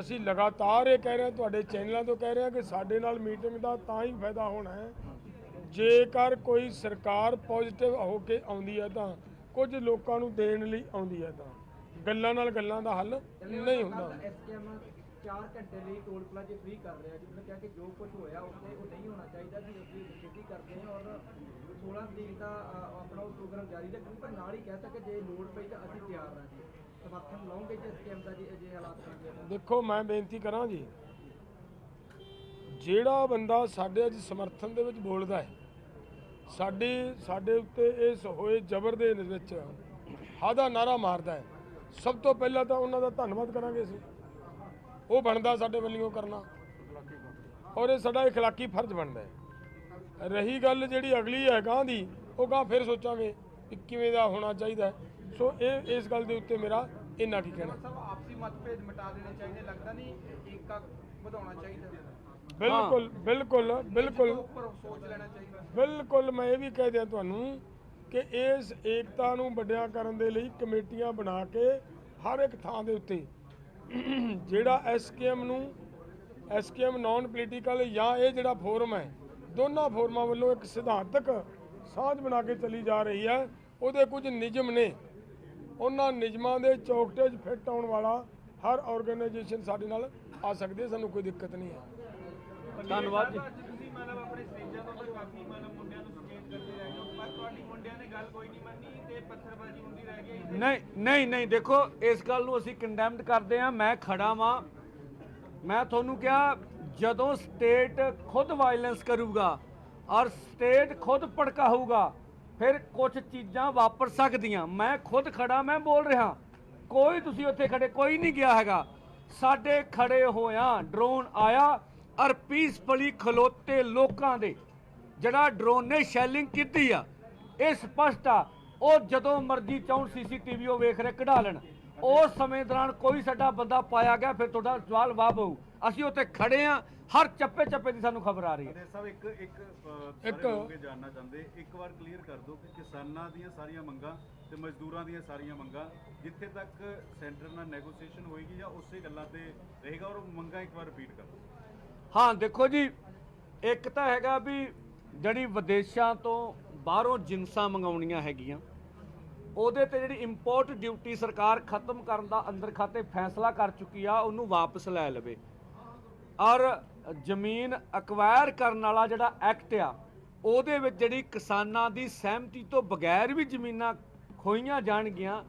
ਅਸੀਂ ਲਗਾਤਾਰ ਇਹ ਕਹਿ ਰਹੇ ਹਾਂ ਤੁਹਾਡੇ ਚੈਨਲਾਂ ਤੋਂ ਕਹਿ ਰਹੇ ਹਾਂ ਕਿ ਸਾਡੇ ਨਾਲ ਮੀਟਿੰਗ ਦਾ ਤਾਂ ਹੀ ਫਾਇਦਾ ਹੋਣਾ ਹੈ। ਜੇਕਰ ਕੋਈ ਸਰਕਾਰ ਪੋਜ਼ਿਟਿਵ ਹੋ ਕੇ ਆਉਂਦੀ ਹੈ ਤਾਂ ਕੁਝ ਲੋਕਾਂ ਨੂੰ ਦੇਣ ਲਈ ਆਉਂਦੀ ਹੈ ਤਾਂ। ਗੱਲਾਂ ਨਾਲ ਗੱਲਾਂ ਦਾ ਹੱਲ ਨਹੀਂ ਹੁੰਦਾ। ਐਸਕੇਐਮ 4 ਘੰਟੇ ਲਈ ਟੋਲ ਪਲਾਜ਼ੇ ਫ੍ਰੀ ਕਰ ਰਿਹਾ ਜਿਸ ਨੇ ਕਿਹਾ ਕਿ ਜੋ ਕੁਝ ਹੋਇਆ ਉੱਥੇ ਉਹ ਨਹੀਂ ਹੋਣਾ ਚਾਹੀਦਾ ਸੀ ਅਸੀਂ ਬੇਨਤੀ ਕਰਦੇ ਹਾਂ ਔਰ 16 ਤਰੀਕ ਦਾ ਅ, ਆਪਣਾ ਉਹ ਪ੍ਰੋਗਰਾਮ ਜਾਰੀ ਰੱਖਣ ਪਰ ਨਾਲ ਹੀ ਕਹਿ ਤਾ ਕਿ ਜੇ ਲੋੜ ਪਈ ਤਾਂ ਅਸੀਂ ਤਿਆਰ ਹਾਂ ਜੀ ਸਮਰਥਨ ਲਾਉਂਗੇ ਜੀ ਐਸਕੇਐਮ ਦਾ ਜੀ ਅਜੇ ਹਾਲਾਤ ਬਣਦੇ ਆ ਦੇਖੋ ਮੈਂ ਬੇਨਤੀ ਕਰਾਂ ਜੀ ਜਿਹੜਾ ਬੰਦਾ ਸਾਡੇ ਅੱਜ ਸਮਰਥਨ ਦੇ ਵਿੱਚ ਬੋਲਦਾ ਹੈ ਸਾਡੀ ਸਾਡੇ ਉੱਤੇ ਇਸ ਹੋਏ ਜ਼ਬਰ ਦੇ ਵਿੱਚ ਹਾਦਾ ਨਾਰਾ ਮਾਰਦਾ ਹੈ ਸਭ ਤੋਂ ਪਹਿਲਾਂ ਤਾਂ ਉਹਨਾਂ ਦਾ ਧੰਨਵਾਦ ਕਰਾਂਗੇ ਅਸੀਂ ਉਹ ਬਣਦਾ ਸਾਡੇ ਵੱਲੋਂ ਕਰਨਾ ਔਰ ਇਹ ਸਾਡਾ اخلاقی ਫਰਜ਼ ਬਣਦਾ ਹੈ ਰਹੀ ਗੱਲ ਜਿਹੜੀ ਅਗਲੀ ਹੈ ਗਾਂ ਦੀ ਉਹ ਗਾਂ ਫਿਰ ਸੋਚਾਂਗੇ ਕਿ ਕਿਵੇਂ ਦਾ ਹੋਣਾ ਚਾਹੀਦਾ। ਸੋ ਇਹ ਇਸ ਗੱਲ ਦੇ ਉੱਤੇ ਮੇਰਾ ਇੰਨਾ ਕੀ ਕਹਿਣਾ ਸਭ ਆਪਸੀ ਮਤਭੇਦ ਮਿਟਾ ਦੇਣੇ ਚਾਹੀਦੇ ਲੱਗਦਾ ਨਹੀਂ ਏਕਾ ਵਧਾਉਣਾ ਚਾਹੀਦਾ। ਬਿਲਕੁਲ ਬਿਲਕੁਲ ਬਿਲਕੁਲ। ਉੱਪਰ ਸੋਚ ਲੈਣਾ ਚਾਹੀਦਾ। ਬਿਲਕੁਲ ਮੈਂ ਇਹ ਵੀ ਕਹਿ ਦਿਆਂ ਤੁਹਾਨੂੰ ਕਿ ਇਸ ਏਕਤਾ ਨੂੰ ਵੱਡਿਆ ਕਰਨ ਦੇ ਲਈ ਕਮੇਟੀਆਂ ਬਣਾ ਕੇ ਹਰ ਇੱਕ ਥਾਂ ਦੇ ਉੱਤੇ ਜਿਹੜਾ ਐਸਕੇਐਮ ਨੂੰ ਐਸਕੇਐਮ ਨਾਨ ਪੋਲੀਟੀਕਲ ਜਾਂ ਇਹ ਜਿਹੜਾ ਫੋਰਮ ਹੈ ਦੋਨਾਂ ਫੋਰਮਾਂ ਵੱਲੋਂ ਇੱਕ ਸਿਧਾਂਤਕ ਸਾਂਝ ਬਣਾ ਕੇ ਚੱਲੀ ਜਾ ਰਹੀ ਹੈ। ਉਹਦੇ ਕੁਝ ਨਿਯਮ ਨੇ। ਉਹਨਾਂ ਨਿਯਮਾਂ ਦੇ ਚੌਕਟੇ 'ਚ ਫਿੱਟ ਆਉਣ ਵਾਲਾ ਹਰ ਆਰਗੇਨਾਈਜੇਸ਼ਨ ਸਾਡੇ ਨਾਲ ਆ ਸਕਦੀ ਹੈ। ਸਾਨੂੰ ਕੋਈ ਦਿੱਕਤ ਨਹੀਂ ਹੈ। ਧੰਨਵਾਦ ਜੀ। ਤੁਸੀਂ ਮਤਲਬ ਆਪਣੇ ਸਟੇਜਾਂ ਤੋਂ ਤਾਂ ਕਾਫੀ ਮਤਲਬ ਮੁੰਡਿਆਂ ਨੂੰ ਸੁਚੇਤ ਕਰਦੇ ਰਹਿ ਗਏ ਪਰ ਤੁਹਾਡੀ ਮੁੰਡਿਆਂ ਨੇ ਗੱਲ ਕੋਈ ਨਹੀਂ ਮੰਨੀ ਤੇ ਪੱਥਰਬਾਜ਼ੀ ਹੁੰਦੀ ਰਹਿ ਗਈ। ਨਹੀਂ ਨਹੀਂ ਨਹੀਂ ਦੇਖੋ ਇਸ ਗੱਲ ਨੂੰ ਅਸੀਂ ਕੰਡੈਮਡ ਕਰਦੇ ਹਾਂ। ਮੈਂ ਖੜਾ ਵਾਂ। ਮੈਂ ਤੁਹਾਨੂੰ ਕਿਹਾ ਜਦੋਂ ਸਟੇਟ ਖੁਦ ਵਾਇਲੈਂਸ ਕਰੂਗਾ ਔਰ ਸਟੇਟ ਖੁਦ ਭੜਕਾਊਗਾ, ਫਿਰ ਕੁਝ ਚੀਜ਼ਾਂ ਵਾਪਰ ਸਕਦੀਆਂ। ਮੈਂ ਖੁਦ ਖੜਾ ਮੈਂ ਬੋਲ ਰਿਹਾ। ਕੋਈ ਤੁਸੀਂ ਉੱਥੇ ਖੜੇ ਕੋਈ ਨਹੀਂ ਗਿਆ ਹੈਗਾ। ਸਾਡੇ ਖੜੇ ਹੋਇਆ ਡਰੋਨ ਆਇਆ ਔਰ ਪੀਸਫੁਲੀ ਖਲੋਤੇ ਲੋਕਾਂ ਦੇ। ਜਿਹੜਾ ਡਰੋਨ ਨੇ ਸ਼ੈਲਿੰਗ ਕੀਤੀ ਆ, ਇਹ ਸਪਸ਼ਟ ਆ। ਉਹ ਜਦੋਂ ਮਰਜ਼ੀ ਚਾਹਣ ਸੀਸੀਟੀਵੀ ਉਹ ਵੇਖ ਰਹੇ, ਕਢਾ ਲੈਣ। ਉਸ ਸਮੇਂ ਦੌਰਾਨ ਕੋਈ ਸਾਡਾ ਬੰਦਾ ਪਾਇਆ ਗਿਆ ਫਿਰ ਤੁਹਾਡਾ ਸਵਾਲ ਵਾਪ ਹੋਊ। ਅਸੀਂ ਉੱਥੇ ਖੜੇ ਆ ਹਰ ਚੱਪੇ ਚੱਪੇ ਦੀ ਸਾਨੂੰ ਖਬਰ ਆ ਰਹੀ ਹੈ। ਸਾਹਿਬ ਇੱਕ ਇੱਕ ਇੱਕ- ਲੋਕ ਇਹ ਜਾਨਣਾ ਚਾਹੁੰਦੇ ਇੱਕ ਵਾਰ ਕਲੀਅਰ ਕਰ ਦਿਓ ਕਿ ਕਿਸਾਨਾਂ ਦੀਆਂ ਸਾਰੀਆਂ ਮੰਗਾਂ ਤੇ ਮਜ਼ਦੂਰਾਂ ਦੀਆਂ ਸਾਰੀਆਂ ਮੰਗਾਂ ਜਿੱਥੇ ਤੱਕ ਸੈਂਟਰ ਨਾਲ ਨੈਗੋਸੀਏਸ਼ਨ ਹੋਏਗੀ ਜਾਂ ਉਸੇ ਗੱਲਾਂ ਤੇ ਰਹੇਗਾ ਔਰ ਮੰਗਾਂ ਇੱਕ ਵਾਰ ਰਿਪੀਟ ਕਰ ਦਿਓ। ਹਾਂ ਦੇਖੋ ਜੀ ਇੱਕ ਤਾਂ ਹੈਗਾ ਵੀ ਜਿਹੜੀ ਵਿਦੇਸ਼ਾਂ ਤੋਂ ਬਾਹਰੋਂ ਜਿੰਸਾਂ ਮੰਗਾਉਣੀਆਂ ਹੈਗੀਆਂ ਉਹਦੇ ਤੇ ਜਿਹੜੀ ਇੰਪੋਰਟ ਡਿਊਟੀ ਸਰਕਾਰ ਖਤਮ ਕਰਨ ਦਾ ਅੰਦਰ ਖਾਤੇ ਫੈਸਲਾ ਕਰ ਚੁੱਕੀ ਆ ਉਹਨੂੰ ਵਾਪਸ ਲੈ ਲਵੇ। ਔਰ ਜ਼ਮੀਨ ਅਕਵਾਇਰ ਕਰਨ ਵਾਲਾ ਜਿਹੜਾ ਐਕਟ ਆ ਉਹਦੇ ਵਿੱਚ ਜਿਹੜੀ ਕਿਸਾਨਾਂ ਦੀ ਸਹਿਮਤੀ ਤੋਂ ਬਗੈਰ ਵੀ ਜ਼ਮੀਨਾਂ ਖੋਈਆਂ ਜਾਣਗੀਆਂ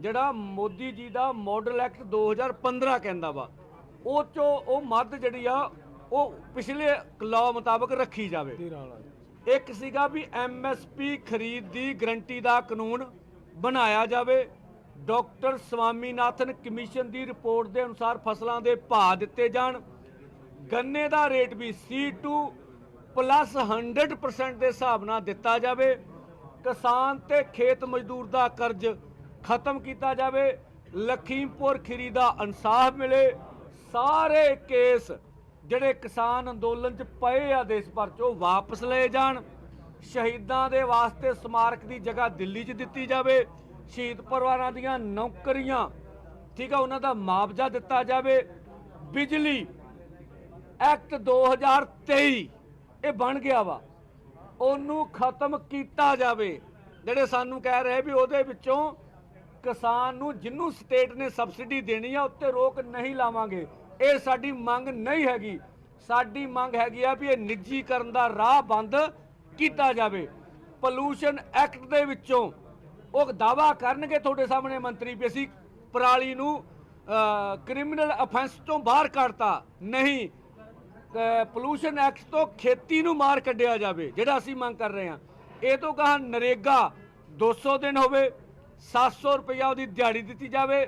ਜਿਹੜਾ ਮੋਦੀ ਜੀ ਦਾ ਮਾਡਲ ਐਕਟ 2015 ਕਹਿੰਦਾ ਵਾ ਉਹ ਚੋਂ ਉਹ ਮੱਦ ਜਿਹੜੀ ਆ ਉਹ ਪਿਛਲੇ ਲਾਅ ਮੁਤਾਬਕ ਰੱਖੀ ਜਾਵੇ। ਇੱਕ ਸੀਗਾ ਵੀ ਐਮਐਸਪੀ ਖਰੀਦ ਦੀ ਗਰੰਟੀ ਦਾ ਕਾਨੂੰਨ ਬਣਾਇਆ ਜਾਵੇ। ਡਾਕਟਰ ਸਵਾਮੀਨਾਥਨ ਕਮਿਸ਼ਨ ਦੀ ਰਿਪੋਰਟ ਦੇ ਅਨੁਸਾਰ ਫਸਲਾਂ ਦੇ ਭਾਅ ਦਿੱਤੇ ਜਾਣ। ਗੰਨੇ ਦਾ ਰੇਟ ਵੀ C2 ਪਲੱਸ 100% ਦੇ ਹਿਸਾਬ ਨਾਲ ਦਿੱਤਾ ਜਾਵੇ। ਕਿਸਾਨ ਤੇ ਖੇਤ ਮਜ਼ਦੂਰ ਦਾ ਕਰਜ਼ ਖਤਮ ਕੀਤਾ ਜਾਵੇ। ਲਖੀਮਪੁਰ ਖੀਰੀ ਦਾ ਇਨਸਾਫ ਮਿਲੇ। ਸਾਰੇ ਕੇਸ ਜਿਹੜੇ ਕਿਸਾਨ ਅੰਦੋਲਨ 'ਚ ਪਏ ਆ, ਦੇਸ਼ ਭਰ 'ਚ, ਉਹ ਵਾਪਸ ਲਏ ਜਾਣ। ਸ਼ਹੀਦਾਂ ਦੇ ਵਾਸਤੇ ਸਮਾਰਕ ਦੀ ਜਗ੍ਹਾ ਦਿੱਲੀ 'ਚ ਦਿੱਤੀ ਜਾਵੇ। ਸ਼ਹੀਦ ਪਰਿਵਾਰਾਂ ਦੀਆਂ ਨੌਕਰੀਆਂ, ਠੀਕ ਆ, ਉਹਨਾਂ ਦਾ ਮੁਆਵਜ਼ਾ ਦਿੱਤਾ ਜਾਵੇ। ਬਿਜਲੀ ਐਕਟ 2023 ਇਹ ਬਣ ਗਿਆ ਵਾ। ਉਹਨੂੰ ਖਤਮ ਕੀਤਾ ਜਾਵੇ। ਜਿਹੜੇ ਸਾਨੂੰ ਕਹਿ ਰਹੇ ਵੀ ਉਹਦੇ ਵਿੱਚੋਂ ਕਿਸਾਨ ਨੂੰ ਜਿੰਨੂੰ ਸਟੇਟ ਨੇ ਸਬਸਿਡੀ ਦੇਣੀ ਆ, ਉੱਤੇ ਰੋਕ ਨਹੀਂ ਲਾਵਾਂਗੇ। ਇਹ ਸਾਡੀ ਮੰਗ ਨਹੀਂ ਹੈਗੀ। ਸਾਡੀ ਮੰਗ ਹੈਗੀ ਆ ਵੀ ਇਹ ਨਿੱਜੀਕਰਨ ਦਾ ਰਾਹ ਬੰਦ ਕੀਤਾ ਜਾਵੇ। ਪੋਲੂਸ਼ਨ ਐਕਟ ਦੇ ਵਿੱਚੋਂ ਉਹ ਦਾਵਾ ਕਰਨਗੇ ਤੁਹਾਡੇ ਸਾਹਮਣੇ ਮੰਤਰੀ ਵੀ, ਅਸੀਂ ਪਰਾਲੀ ਨੂੰ ਕ੍ਰਿਮੀਨਲ ਅਫੈਂਸ ਤੋਂ ਬਾਹਰ ਕੱਢਤਾ, ਨਹੀਂ। ਪੋਲੂਸ਼ਨ ਐਕਟ ਤੋਂ ਖੇਤੀ ਨੂੰ ਮਾਰ ਕੱਢਿਆ ਜਾਵੇ, ਜਿਹੜਾ ਅਸੀਂ ਮੰਗ ਕਰ ਰਹੇ ਹਾਂ। ਇਹ ਤੋਂ ਕਹਾ ਨਰੇਗਾ 200 ਦਿਨ ਹੋਵੇ 700 ਰੁਪਇਆ ਉਹਦੀ ਦਿਹਾੜੀ ਦਿੱਤੀ ਜਾਵੇ।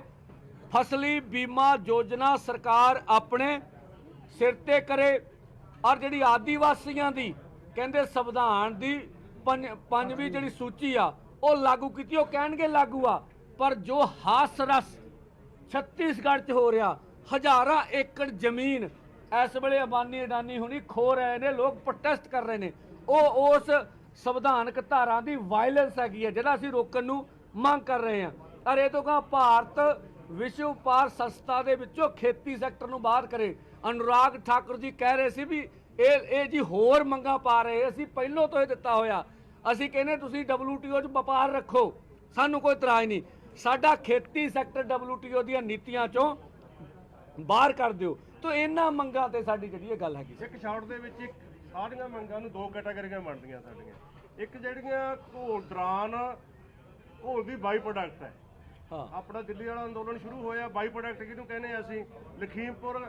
ਫਸਲੀ ਬੀਮਾ ਯੋਜਨਾ ਸਰਕਾਰ ਆਪਣੇ ਸਿਰ ਤੇ ਕਰੇ, ਔਰ ਜਿਹੜੀ ਆਦੀਵਾਸੀਆਂ ਦੀ ਕਹਿੰਦੇ ਸੰਵਿਧਾਨ ਦੀ ਪੰਜ- ਪੰਜਵੀਂ ਜਿਹੜੀ ਸੂਚੀ ਆ, ਉਹ ਲਾਗੂ ਕੀਤੀ, ਉਹ ਕਹਿਣਗੇ ਲਾਗੂ ਆ। ਪਰ ਜੋ ਹਾਸ ਰਸ ਛੱਤੀਸਗੜ੍ਹ 'ਚ ਹੋ ਰਿਹਾ, ਹਜ਼ਾਰਾਂ ਏਕੜ ਜ਼ਮੀਨ ਇਸ ਵੇਲੇ ਅਬਾਨੀ ਅਡਾਨੀ ਹੁਣੀ ਖੋ ਰਹੇ ਨੇ, ਲੋਕ ਪ੍ਰੋਟੈਸਟ ਕਰ ਰਹੇ ਨੇ। ਉਹ ਉਸ ਸੰਵਿਧਾਨਕ ਧਾਰਾ ਦੀ ਵਾਇਲੈਂਸ ਹੈਗੀ ਹੈ ਜਿਹੜਾ ਅਸੀਂ ਰੋਕਣ ਨੂੰ ਮੰਗ ਕਰ ਰਹੇ ਹਾਂ। ਅਰੇ ਇਹ ਤੋਂ ਕਹਾ ਭਾਰਤ ਵਿਸ਼ਵ ਵਪਾਰ ਸੰਸਥਾ ਦੇ ਵਿੱਚੋਂ ਖੇਤੀ ਸੈਕਟਰ ਨੂੰ ਬਾਹਰ ਕਰੇ। ਅਨੁਰਾਗ ਠਾਕੁਰ ਜੀ ਕਹਿ ਰਹੇ ਸੀ ਵੀ ਇਹ ਇਹ ਜੀ ਹੋਰ ਮੰਗਾਂ ਪਾ ਰਹੇ ਅਸੀਂ ਪਹਿਲੋਂ ਤੋਂ ਹੀ ਦਿੱਤਾ ਹੋਇਆ। ਅਸੀਂ ਕਹਿੰਦੇ ਤੁਸੀਂ WTO 'ਚ ਵਪਾਰ ਰੱਖੋ ਸਾਨੂੰ ਕੋਈ ਇਤਰਾਜ਼ ਨਹੀਂ। ਸਾਡਾ ਖੇਤੀ ਸੈਕਟਰ WTO ਦੀਆਂ ਨੀਤੀਆਂ 'ਚੋਂ ਬਾਹਰ ਕਰ ਦਿਓ। ਤਾਂ ਇਹਨਾਂ ਮੰਗਾਂ ਤੇ ਸਾਡੀ ਜਿਹੜੀ ਇਹ ਗੱਲ ਹੈਗੀ ਇੱਕ ਸ਼ਾਰਟ ਦੇ ਵਿੱਚ ਇੱਕ ਸਾਰੀਆਂ ਮੰਗਾਂ ਨੂੰ ਦੋ ਕੈਟਾਗਰੀਆਂ ਬਣਦੀਆਂ ਸਾਡੀਆਂ। ਇੱਕ ਜਿਹੜੀਆਂ ਘੋਲ ਦੌਰਾਨ ਘੋਲ ਦੀ ਬਾਈ ਪ੍ਰੋਡਕਟ ਹੈ। ਹਾਂ। ਆਪਣਾ ਦਿੱਲੀ ਵਾਲਾ ਅੰਦੋਲਨ ਸ਼ੁਰੂ ਹੋਇਆ ਬਾਈ ਪ੍ਰੋਡਕਟ ਕਿਹਨੂੰ ਕਹਿੰਦੇ ਅਸੀਂ? ਲਖੀਮਪੁਰ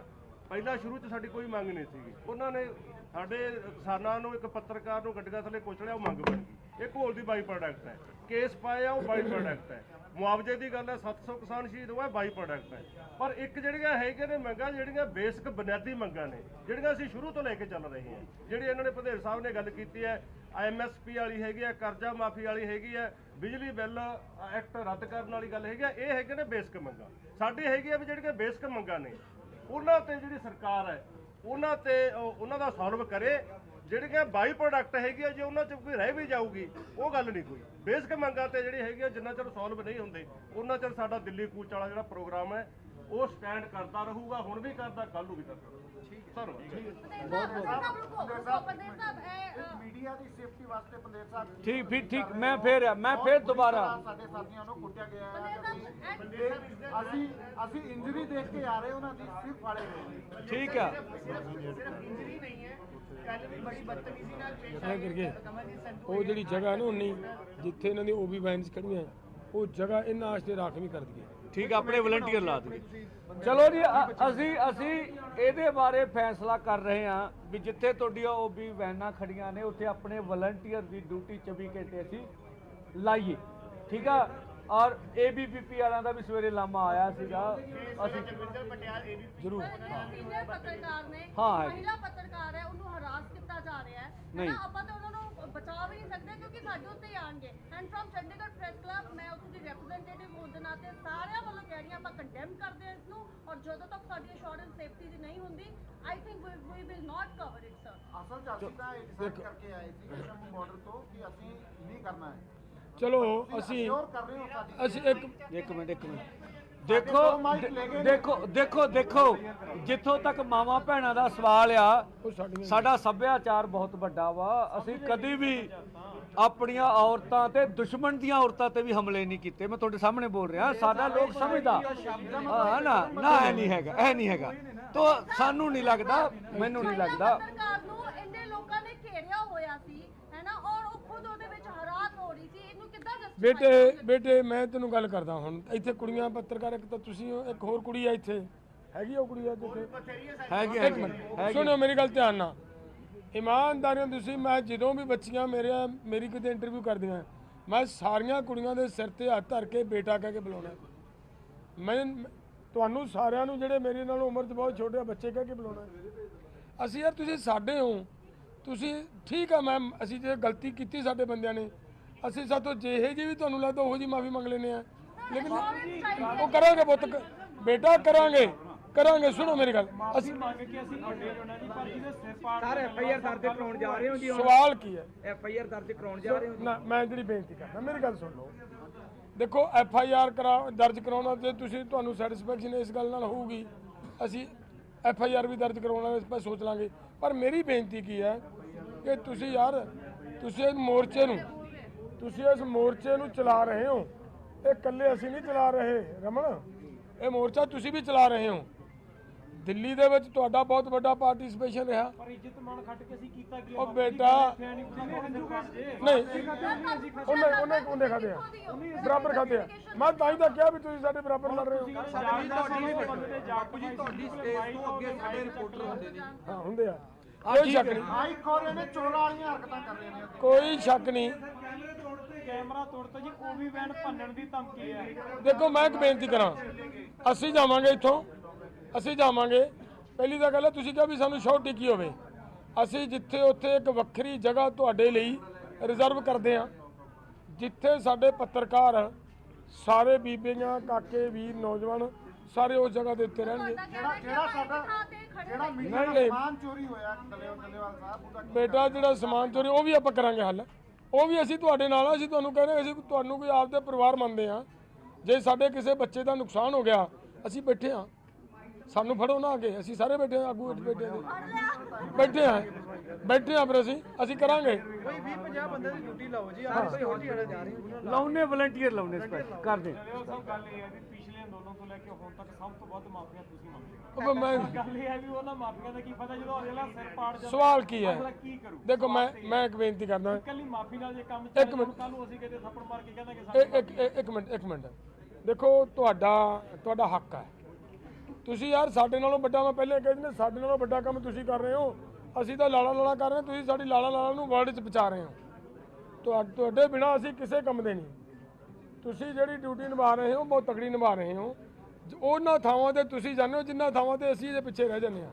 ਪਹਿਲਾਂ ਸ਼ੁਰੂ 'ਚ ਸਾਡੀ ਕੋਈ ਮੰਗ ਨਹੀਂ ਸੀਗੀ। ਉਹਨਾਂ ਨੇ ਸਾਡੇ ਕਿਸਾਨਾਂ ਨੂੰ ਇੱਕ ਪੱਤਰਕਾਰ ਨੂੰ ਗੱਡੀਆਂ ਥੱਲੇ ਕੁਚਲਿਆ ਉਹ ਮੰਗ ਬਣ ਗਈ। ਇਹ ਘੋਲ ਦੀ ਬਾਈ ਪ੍ਰੋਡਕਟ ਹੈ। ਕੇਸ ਪਾਇਆ, ਉਹ ਬਾਈ ਪ੍ਰੋਡਕਟ ਹੈ। ਮੁਆਵਜ਼ੇ ਦੀ ਗੱਲ ਹੈ 700 ਕਿਸਾਨ ਸ਼ਹੀਦ ਹੋਇਆ ਬਾਈ ਪ੍ਰੋਡਕਟ ਹੈ। ਪਰ ਇੱਕ ਜਿਹੜੀਆਂ ਹੈਗੀਆਂ ਨੇ ਮੰਗਾਂ, ਜਿਹੜੀਆਂ ਬੇਸਿਕ ਬੁਨਿਆਦੀ ਮੰਗਾਂ ਨੇ, ਜਿਹੜੀਆਂ ਅਸੀਂ ਸ਼ੁਰੂ ਤੋਂ ਲੈ ਕੇ ਚੱਲ ਰਹੇ ਹਾਂ। ਜਿਹੜੀ ਇਹਨਾਂ ਨੇ ਪ੍ਰਧਾਨ ਸਾਹਿਬ ਨੇ ਗੱਲ ਕੀਤੀ ਹੈ ਐਮਐਸਪੀ ਵਾਲੀ ਹੈਗੀ ਹੈ, ਕਰਜ਼ਾ ਮਾਫੀ ਵਾਲੀ ਹੈਗੀ ਹੈ, ਬਿਜਲੀ ਬਿੱਲ ਐਕਟ ਰੱਦ ਕਰਨ ਵਾਲੀ ਗੱਲ ਹੈਗੀ ਹੈ, ਇਹ ਹੈਗੇ ਨੇ ਬੇਸਿਕ ਮੰਗਾਂ। ਸਾਡੀ ਹੈਗੀ ਹੈ ਵੀ ਜਿਹੜੀਆਂ ਬੇਸਿਕ ਮੰਗਾਂ ਨੇ। ਉਹਨਾਂ ਤੇ ਜਿਹੜੀ ਸਰਕਾਰ ਹੈ, ਉਹਨਾਂ ਤੇ ਉਹਨਾਂ ਦਾ ਸੋਲਵ ਕਰੇ। ਜਿਹੜੀਆਂ ਬਾਈ ਪ੍ਰੋਡਕਟ ਹੈਗੀ ਆ ਜੇ ਉਹਨਾਂ ਚ ਕੋਈ ਰਹਿ ਵੀ ਜਾਊਗੀ, ਉਹ ਗੱਲ ਨਹੀਂ ਕੋਈ। ਬੇਸਿਕ ਮੰਗਾਂ ਤੇ ਜਿਹੜੀ ਹੈਗੀ ਆ, ਜਿੰਨਾ ਚਿਰ ਸੋਲਵ ਨਹੀਂ ਹੁੰਦੇ, ਉਹਨਾਂ ਚਿਰ ਸਾਡਾ ਦਿੱਲੀ ਕੂਚ ਵਾਲਾ ਜਿਹੜਾ ਪ੍ਰੋਗਰਾਮ ਹੈ, ਉਹ ਸਟੈਂਡ ਕਰਦਾ ਰਹੂਗਾ, ਹੁਣ ਵੀ ਕਰਦਾ ਕੱਲ ਨੂੰ ਵੀ ਕਰਦਾ। ਸਰ ਮੀਡੀਆ ਦੀ ਸੇਫਟੀ ਵਾਸਤੇ ਪੰਦੇਰ ਸਾਹਿਬ ਠੀਕ ਫਿਰ ਠੀਕ ਮੈਂ ਫਿਰ ਮੈਂ ਫਿਰ ਦੁਬਾਰਾ ਸਾਡੇ ਸਾਥੀਆਂ ਨੂੰ ਕੁੱਟਿਆ ਗਿਆ ਹੈ। ਅਸੀਂ ਅਸੀਂ ਇੰਜਰੀ ਦੇਖ ਕੇ ਆ ਰਹੇ ਉਹਨਾਂ ਦੀ ਸਿਰ ਫਾੜੇ ਹੋਏ ਠੀਕ ਆ। ਐ ਕਰਕੇ ਉਹ ਜਿਹੜੀ ਜਗ੍ਹਾ ਨਾ ਉਨੀ ਜਿੱਥੇ ਇਹਨਾਂ ਦੀ ਓਬੀ ਵੈਨਸ ਖੜੀਆਂ ਉਹ ਜਗ੍ਹਾ ਇਹਨਾਂ ਵਾਸਤੇ ਰਾਖਵੀਂ ਕਰ ਦਈਏ ਠੀਕ ਆ ਆਪਣੇ ਵਲੰਟੀਅਰ ਲਾ ਦਈਏ। ਚਲੋ ਜੀ ਅ- ਅਸੀਂ ਅਸੀਂ ਇਹਦੇ ਬਾਰੇ ਫੈਸਲਾ ਕਰ ਰਹੇ ਹਾਂ ਵੀ ਜਿੱਥੇ ਤੁਹਾਡੀਆਂ ਉਹ ਵੀ ਵੈਨਾਂ ਖੜੀਆਂ ਨੇ ਉੱਥੇ ਆਪਣੇ ਵਲੰਟੀਅਰ ਦੀ ਡਿਊਟੀ 24 ਘੰਟੇ ਅਸੀਂ ਲਾਈਏ। ਠੀਕ ਆ? ਔਰ ਏਬੀਪੀਪੀ ਵਾਲਿਆਂ ਦਾ ਵੀ ਸਵੇਰੇ ਲਾਮਾ ਆਇਆ ਸੀਗਾ। ਅਸੀਂ ਜ਼ਰੂਰ। ਸੀਨੀਅਰ ਪੱਤਰਕਾਰ ਨੇ ਹਾਂ, ਹੈ। ਮਹਿਲਾ ਪੱਤਰਕਾਰ ਹੈ ਉਹਨੂੰ ਹਰਾਸ ਕੀਤਾ ਜਾ ਰਿਹਾ ਹੈ। ਨਹੀਂ। ਆਪਾਂ ਤਾਂ ਉਹਨਾਂ ਨੂੰ ਬਚਾ ਵੀ ਨਹੀਂ ਸਕਦੇ ਕਿਉਂਕਿ ਸਾਡੇ ਉੱਤੇ ਹੀ ਆਣਗੇ and from Chandigarh press club ਮੈਂ ਉੱਥੇ ਦੀ ਰਿਪਰੈਜ਼ੈਂਟੇਟਿਵ ਹੋਣ ਦੇ ਨਾਤੇ ਸਾਰਿਆਂ ਵੱਲੋਂ ਕਹਿ ਰਹੀ ਹਾਂ ਆਪਾਂ ਕੰਡੈਮ ਕਰਦੇ ਹਾਂ ਇਸ ਨੂੰ ਔਰ ਜਦੋਂ ਤੱਕ ਸਾਡੀ ਅਸ਼ੋਰੈਂਸ ਸੇਫਟੀ ਦੀ ਨਹੀਂ ਹੁੰਦੀ I think we will not cover it sir ਅਸਲ ਚ ਅਸੀਂ ਤਾਂ ਇਹ ਡਿਸਾਈਡ ਕਰਕੇ ਆਏ ਸੀ ਜੰਮੂ ਬਾਰਡਰ ਤੋਂ ਕਿ ਅਸੀਂ ਨਹੀਂ ਕਰਨਾ ਹੈ। ਚਲੋ ਅਸੀਂ ਅਸੀਂ ਇੱਕ ਇੱਕ ਮਿੰਟ ਇੱਕ ਮਿੰਟ। ਦੇਖੋ। ਦੇਖੋ ਦੇਖੋ। ਦੇਖੋ ਜਿੱਥੋਂ ਤੱਕ ਮਾਵਾਂ ਭੈਣਾਂ ਦਾ ਸਵਾਲ ਆ ਸਾਡਾ ਸੱਭਿਆਚਾਰ ਬਹੁਤ ਵੱਡਾ ਵਾ। ਅਸੀਂ ਕਦੀ ਵੀ ਆਪਣੀਆਂ ਔਰਤਾਂ ਤੇ ਦੁਸ਼ਮਣ ਦੀਆਂ ਔਰਤਾਂ ਤੇ ਵੀ ਹਮਲੇ ਨਹੀਂ ਕੀਤੇ। ਮੈਂ ਤੁਹਾਡੇ ਸਾਹਮਣੇ ਬੋਲ ਰਿਹਾ ਸਾਡਾ ਲੋਕ ਸਮਝਦਾ। ਹਾਂ ਨਾ ਨਾ ਇਹ ਨਹੀਂ ਹੈਗਾ ਇਹ ਨਹੀਂ ਹੈਗਾ। ਤੋ ਸਾਨੂੰ ਨਹੀਂ ਲੱਗਦਾ ਮੈਨੂੰ ਨਹੀਂ ਲੱਗਦਾ। ਪੱਤਰਕਾਰ ਨੂੰ ਇੰਨੇ ਲੋਕਾਂ ਨੇ ਘੇਰਿਆ ਹੋਇਆ ਸੀ ਹੈ ਨਾ ਔਰ ਉਹ ਖੁਦ ਉਹਦੇ ਵਿੱਚ ਹਰਾਸ ਹੋ ਰਹੀ ਸੀ ਇਹਨੂੰ ਕਿੱਦਾਂ justify ਬੇਟੇ ਬੇਟੇ ਮੈਂ ਤੈਨੂੰ ਗੱਲ ਕਰਦਾ ਹੁਣ। ਇੱਥੇ ਕੁੜੀਆਂ ਪੱਤਰਕਾਰ ਇੱਕ ਤਾਂ ਤੁਸੀਂ ਹੋ, ਇੱਕ ਹੋਰ ਕੁੜੀ ਆ ਇੱਥੇ। ਹੈਗੀ ਆ ਉਹ ਕੁੜੀ ਆ ਜਿੱਥੇ ਹੈਗੀ ਇੱਕ ਮਿੰਟ ਸੁਣੋ ਮੇਰੀ ਗੱਲ ਧਿਆਨ ਨਾਲ। ਇਮਾਨਦਾਰੀਆਂ ਤੁਸੀਂ ਮੈਂ ਜਦੋਂ ਵੀ ਬੱਚੀਆਂ ਮੇਰੇ ਮੇਰੀ ਕਿਤੇ ਇੰਟਰਵਿਊ ਕਰਦੀਆਂ ਮੈਂ ਸਾਰੀਆਂ ਕੁੜੀਆਂ ਦੇ ਸਿਰ ਤੇ ਹੱਥ ਧਰ ਕੇ ਬੇਟਾ ਕਹਿ ਕੇ ਬੁਲਾਉਣਾ। ਮੈਂ ਤੁਹਾਨੂੰ ਸਾਰਿਆਂ ਨੂੰ ਜਿਹੜੇ ਮੇਰੇ ਨਾਲ ਉਮਰ 'ਚ ਬਹੁਤ ਛੋਟੇ ਆ ਬੱਚੇ ਕਹਿ ਕੇ ਬੁਲਾਉਣਾ। ਅਸੀਂ ਯਾਰ ਤੁਸੀਂ ਸਾਡੇ ਹੋ। ਤੁਸੀਂ ਠੀਕ ਆ ਮੈਮ ਅਸੀਂ ਜੇ ਗਲਤੀ ਕੀਤੀ ਸਾਡੇ ਬੰਦਿਆਂ ਨੇ ਅਸੀਂ ਸਾਤੋਂ ਜਿਹੇ ਜੀ ਵੀ ਤੁਹਾਨੂੰ ਲੱਗਦਾ ਉਹੋ ਜੀ ਮਾਫੀ ਮੰਗ ਲੈਨੇ ਆ ਲੇਕਿਨ ਉਹ ਕਰਾਂਗੇ ਪੁੱਤ ਕ- ਬੇਟਾ ਕਰਾਂਗੇ ਕਰਾਂਗੇ ਸੁਣੋ ਮੇਰੀ ਗੱਲ। ਅਸੀਂ ਸਰ ਐਫ ਆਈ ਆਰ ਦਰਜ ਕਰਾਉਣ ਜਾ ਰਹੇ ਹੋ ਜੀ ਸਵਾਲ ਕੀ ਹੈ? ਐਫ ਆਈ ਆਰ ਦਰਜ ਕਰਾਉਣ ਜਾ ਰਹੇ ਹੋ ਨਾ ਮੈਂ ਜਿਹੜੀ ਬੇਨਤੀ ਕਰਦਾ ਮੇਰੀ ਗੱਲ ਸੁਣ ਲਓ। ਦੇਖੋ ਐਫ ਆਈ ਆਰ ਕਰਾ ਦਰਜ ਕਰਾਉਣਾ ਤੇ ਤੁਸੀਂ ਤੁਹਾਨੂੰ ਸੈਟੀਸਫੈਕਸ਼ਨ ਇਸ ਗੱਲ ਨਾਲ ਹੋਊਗੀ। ਅਸੀਂ ਐਫ ਆਈ ਆਰ ਵੀ ਦਰਜ ਕਰਾਉਣਾ ਇਸ 'ਤੇ ਸੋਚ ਲਾਂਗੇ। ਪਰ ਮੇਰੀ ਬੇਨਤੀ ਕੀ ਹੈ ਕਿ ਤੁਸੀਂ ਯਾਰ ਤੁਸੀਂ ਮੋਰਚੇ ਨੂੰ ਤੁਸੀਂ ਇਸ ਮੋਰਚੇ ਨੂੰ ਚਲਾ ਰਹੇ ਹੋ। ਇਹ ਇਕੱਲੇ ਅਸੀਂ ਨਹੀਂ ਚਲਾ ਰਹੇ ਰਮਨ। ਇਹ ਮੋਰਚਾ ਤੁਸੀਂ ਵੀ ਚਲਾ ਰਹੇ ਹੋ। ਦਿੱਲੀ ਦੇ ਵਿੱਚ ਤੁਹਾਡਾ ਬਹੁਤ ਵੱਡਾ ਪਾਰਟਿਸਿਪੇਸ਼ਨ ਰਿਹਾ। ਪਰ ਇੱਜ਼ਤ ਮਾਨ ਖੱਟ ਕੇ ਅਸੀਂ ਕੀਤਾ ਕੀ ਉਹ ਬੇਟਾ ਨਹੀਂ ਉਹਨੇ ਉਹਨੇ ਉਹਨੇ ਖਾਦੇ ਆ ਬਰਾਬਰ ਖਾਦੇ ਆ। ਮੈਂ ਤਾਂ ਹੀ ਤਾਂ ਕਿਹਾ ਵੀ ਤੁਸੀਂ ਸਾਡੇ ਬਰਾਬਰ ਲੜ ਰਹੇ ਹੋ। ਜੀ ਤੁਹਾਡੀ ਸਟੇਜ ਤੋਂ ਅੱਗੇ ਸਾਡੇ ਰਿਪੋਰਟਰ ਹੁੰਦੇ ਨੇ। ਹਾਂ ਹੁੰਦੇ ਆ। ਕੋਈ ਸ਼ੱਕ ਨਹੀਂ। ਮਾਈਕ ਖੋਰੇ ਨੇ ਚੋਰਾਂ ਵਾਲੀਆਂ ਹਰਕਤਾਂ ਕਰ ਰਹੇ ਨੇ। ਕੋਈ ਸ਼ੱਕ ਨਹੀਂ। ਕੈਮਰਾ ਤੋੜਤਾ ਜੀ ਉਹ ਵੀ ਵੈਨ ਭੰਨਣ ਦੀ ਧਮਕੀ ਹੈ। ਦੇਖੋ ਮੈਂ ਇੱਕ ਬੇਨਤੀ ਕਰਾਂ। ਅਸੀਂ ਜਾਵਾਂਗੇ ਇੱਥੋਂ। ਅਸੀਂ ਜਾਵਾਂਗੇ। ਪਹਿਲੀ ਤਾਂ ਗੱਲ ਹੈ ਤੁਸੀਂ ਕਿਹਾ ਵੀ ਸਾਨੂੰ ਸ਼ੋਅ ਟਿੱਕੀ ਹੋਵੇ। ਅਸੀਂ ਜਿੱਥੇ ਉੱਥੇ ਇੱਕ ਵੱਖਰੀ ਜਗ੍ਹਾ ਤੁਹਾਡੇ ਲਈ ਰਿਜ਼ਰਵ ਕਰਦੇ ਹਾਂ। ਜਿੱਥੇ ਸਾਡੇ ਪੱਤਰਕਾਰ ਸਾਰੇ ਬੀਬੀਆਂ ਕਾਕੇ ਵੀਰ ਨੌਜਵਾਨ ਸਾਰੇ ਉਸ ਜਗ੍ਹਾ ਦੇ ਉੱਤੇ ਰਹਿਣਗੇ। ਜਿਹੜਾ ਜਿਹੜਾ ਸਾਡਾ ਜਿਹੜਾ ਮੀਡੀਆ ਦਾ ਨਹੀਂ। ਸਮਾਨ ਚੋਰੀ ਹੋਇਆ ਡੱਲੇਵਾਲ ਸਾਹਿਬ ਉਹਦਾ ਬੇਟਾ ਜਿਹੜਾ ਸਮਾਨ ਚੋਰੀ ਉਹ ਵੀ ਆਪਾਂ ਕਰਾਂਗੇ ਹੱਲ। ਉਹ ਵੀ ਅਸੀਂ ਤੁਹਾਡੇ ਨਾਲ ਆ, ਅਸੀਂ ਤੁਹਾਨੂੰ ਅਸੀਂ ਤੁਹਾਨੂੰ ਕੋਈ ਆਪਦੇ ਪਰਿਵਾਰ ਮੰਨਦੇ ਆ ਜੇ ਸਾਡੇ ਕਿਸੇ ਬੱਚੇ ਦਾ ਨੁਕਸਾਨ ਹੋ ਗਿਆ ਅਸੀਂ ਬੈਠੇ ਆ ਸਾਨੂੰ ਫੜੋ ਨਾ ਅੱਗੇ ਅਸੀਂ ਸਾਰੇ ਬੈਠੇ ਆ ਆਗੂ ਇੱਥੇ ਬੈਠੇ ਆ ਬੈਠੇ ਆ ਬੈਠੇ ਆ ਫਿਰ ਅਸੀਂ ਅਸੀਂ ਕਰਾਂਗੇ। ਕੋਈ 20 50 ਬੰਦੇ ਦੀ ਡਿਊਟੀ ਲਾਓ ਜੀ ਆਪ ਕੋਈ ਹੋਰ ਜਿਹੜਾ ਜਾ ਰਹੇ। ਲਾਉਨੇ ਵਲੰਟੀਅਰ ਲਾਉਨੇ ਸਪੈਸ਼ਲ ਕਰਦੇ। ਹੋ ਸਭ ਗੱਲ ਇਹ ਹੈ ਵੀ ਪਿਛਲੇ ਅੰਦੋਲਨ ਤੋਂ ਲੈ ਕੇ ਹੁਣ ਤੱਕ ਸਭ ਤੋਂ ਵੱਧ ਮਾਫੀਆ ਤੁਸੀਂ ਮੰਗਦੇ ਉਹ ਮੈਂ ਗੱਲ ਇਹ ਹੈ ਵੀ ਉਹਨਾਂ ਮਾਫੀਆ ਦਾ ਕੀ ਪਤਾ ਜਦੋਂ ਅਗਲਾ ਸਿਰ ਪਾੜ ਜਾਂਦਾ ਸਵਾਲ ਕੀ ਹੈ? ਅਗਲਾ ਕੀ ਕਰੂ? ਦੇਖੋ ਮੈਂ ਮੈਂ ਇੱਕ ਬੇਨਤੀ ਕਰਦਾ। ਕੱਲੀ ਮਾਫੀ ਨਾਲ ਜੇ ਕੰਮ ਇੱਕ ਮਿੰਟ। ਕੱਲ ਨੂੰ ਅਸੀਂ ਕਿਤੇ ਥੱਪੜ ਮਾਰ ਕੇ ਕਹਿੰਦਾ ਕਿ ਸਾਡੇ ਇੱਕ ਮਿੰਟ ਇੱਕ ਮਿੰਟ। ਦੇਖੋ ਤੁਹਾਡਾ ਤੁਹਾਡਾ ਹੱਕ ਹੈ। ਤੁਸੀਂ ਯਾਰ ਸਾਡੇ ਨਾਲੋਂ ਵੱਡਾ ਮੈਂ ਪਹਿਲੇ ਕਹਿ ਦਿੰਦਾ ਸਾਡੇ ਨਾਲੋਂ ਵੱਡਾ ਕੰਮ ਤੁਸੀਂ ਕਰ ਰਹੇ ਹੋ। ਅਸੀਂ ਤਾਂ ਲਾਲਾ ਲਾਲਾ ਕਰ ਰਹੇ ਤੁਸੀਂ ਸਾਡੀ ਲਾਲਾ ਲਾਲਾ ਨੂੰ ਵਰਲਡ 'ਚ ਪਹੁੰਚਾ ਰਹੇ ਹੋ। ਤੁਹਾ- ਤੁਹਾਡੇ ਬਿਨਾ ਅਸੀਂ ਕਿਸੇ ਕੰਮ ਦੇ ਨਹੀਂ। ਤੁਸੀਂ ਜਿਹੜੀ ਡਿਊਟੀ ਨਿਭਾ ਰਹੇ ਹੋ ਬਹੁਤ ਤਕੜੀ ਨਿਭਾ ਰਹੇ ਹੋ। ਉਹਨਾਂ ਥਾਵਾਂ ਤੇ ਤੁਸੀਂ ਜਾਂਦੇ ਹੋ ਜਿੰਨਾ ਥਾਵਾਂ ਤੇ ਅਸੀਂ ਇਹਦੇ ਪਿੱਛੇ ਰਹਿ ਜਾਂਦੇ ਹਾਂ।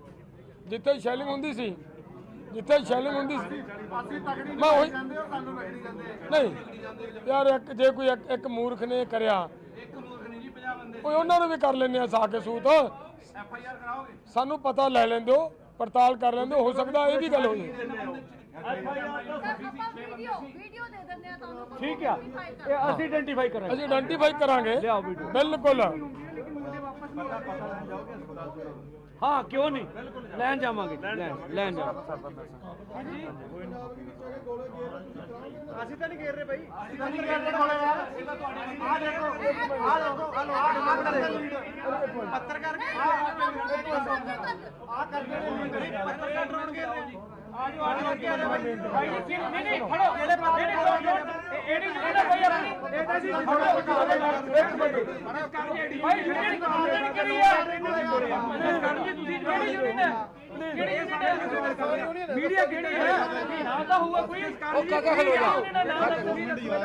ਜਿੱਥੇ ਸ਼ੈਲਿੰਗ ਹੁੰਦੀ ਸੀ ਜਿੱਥੇ ਸ਼ੈਲਿੰਗ ਹੁੰਦੀ ਸੀ। ਮੈਂ ਉਹੀ ਨਹੀਂ ਯਾਰ ਇੱਕ ਜੇ ਕੋਈ ਇੱਕ- ਇੱਕ ਮੂਰਖ ਨੇ ਕਰਿਆ। ਓਏ ਉਹਨਾਂ ਨੂੰ ਵੀ ਕਰ ਲੈਣੇ ਆ ਸਾ ਕੇ ਸੂਤ। ਐਫ ਆਈ ਆਰ ਕਰਾਓਗੇ? ਸਾਨੂੰ ਪਤਾ ਲੈ ਲੈਂਦੇ ਹੋ ਪੜਤਾਲ ਕਰ ਲੈਂਦੇ ਹੋ ਸਕਦਾ ਇਹ ਵੀ ਗੱਲ ਹੋ ਜਾਏ ਵੀਡੀਓ ਵੀਡੀਓ ਦੇ ਦਿੰਦੇ ਆ ਤੁਹਾਨੂੰ ਠੀਕ ਆ। ਇਹ ਅਸੀਂ ਆਇਡੈਂਟੀਫਾਈ ਕਰਾਂਗੇ। ਅਸੀਂ ਆਇਡੈਂਟੀਫਾਈ ਕਰਾਂਗੇ। ਲਿਆਓ ਵੀਡੀਓ। ਬਿਲਕੁਲ। ਹਾਂ ਕਿਉਂ ਨਹੀਂ? ਲੈਣ ਜਾਵਾਂਗੇ। ਲੈਣ ਲੈਣ ਜਾਵਾਂਗੇ। ਅਸੀਂ ਤਾਂ ਨਹੀਂ ਘੇਰ ਰਹੇ ਬਾਈ। ਅਸੀਂ ਤਾਂ ਨਹੀਂ ਕਰਦੇ ਕੋਲੇ ਯਾਰ ਆ ਦੇਖੋ ਆ ਦੇਖੋ ਆ ਲੋ ਆ ਕਰਦੇ ਲੀਡ ਪੱਤਰਕਾਰ ਆ। ਕਰਦੇ ਨੇ ਲੀਡ ਪੱਤਰਕਾਰ ਡਰੋਨ ਘੇਰ ਰਹੇ ਜੀ ਆਜੋ ਆਜੋ ਅੱਗੇ ਆ ਜਾਓ ਬਾਈ ਬਾਈ ਜੀ ਨਹੀਂ ਨਹੀਂ ਖੜੋ ਇਹਦੇ ਪਾਸੇ ਡਰੋਨ ਇਹਦੀ ਜਿਹੜਾ ਬਾਈ ਆਪਣੀ ਇਹਦਾ ਜੀ ਇੱਕ ਮਿੰਟ ਬਾਈ ਜਿਹੜੀ ਕੰਪਲੇਂਟ ਕਰੀ ਆ ਕਰ ਜੀ ਤੁਸੀਂ ਕਿਹੜੀ ਯੂਨੀਅਨ ਹੈ ਕਿਹੜੀ ਯੂਨੀਅਨ ਹੈ ਮੀਡੀਆ ਕਿਹੜੀ ਹੈ ਨਾ ਤਾਂ ਹੋਊਗਾ ਕੋਈ ਉਹ ਕਾਕਾ ਖਲੋ ਜਾ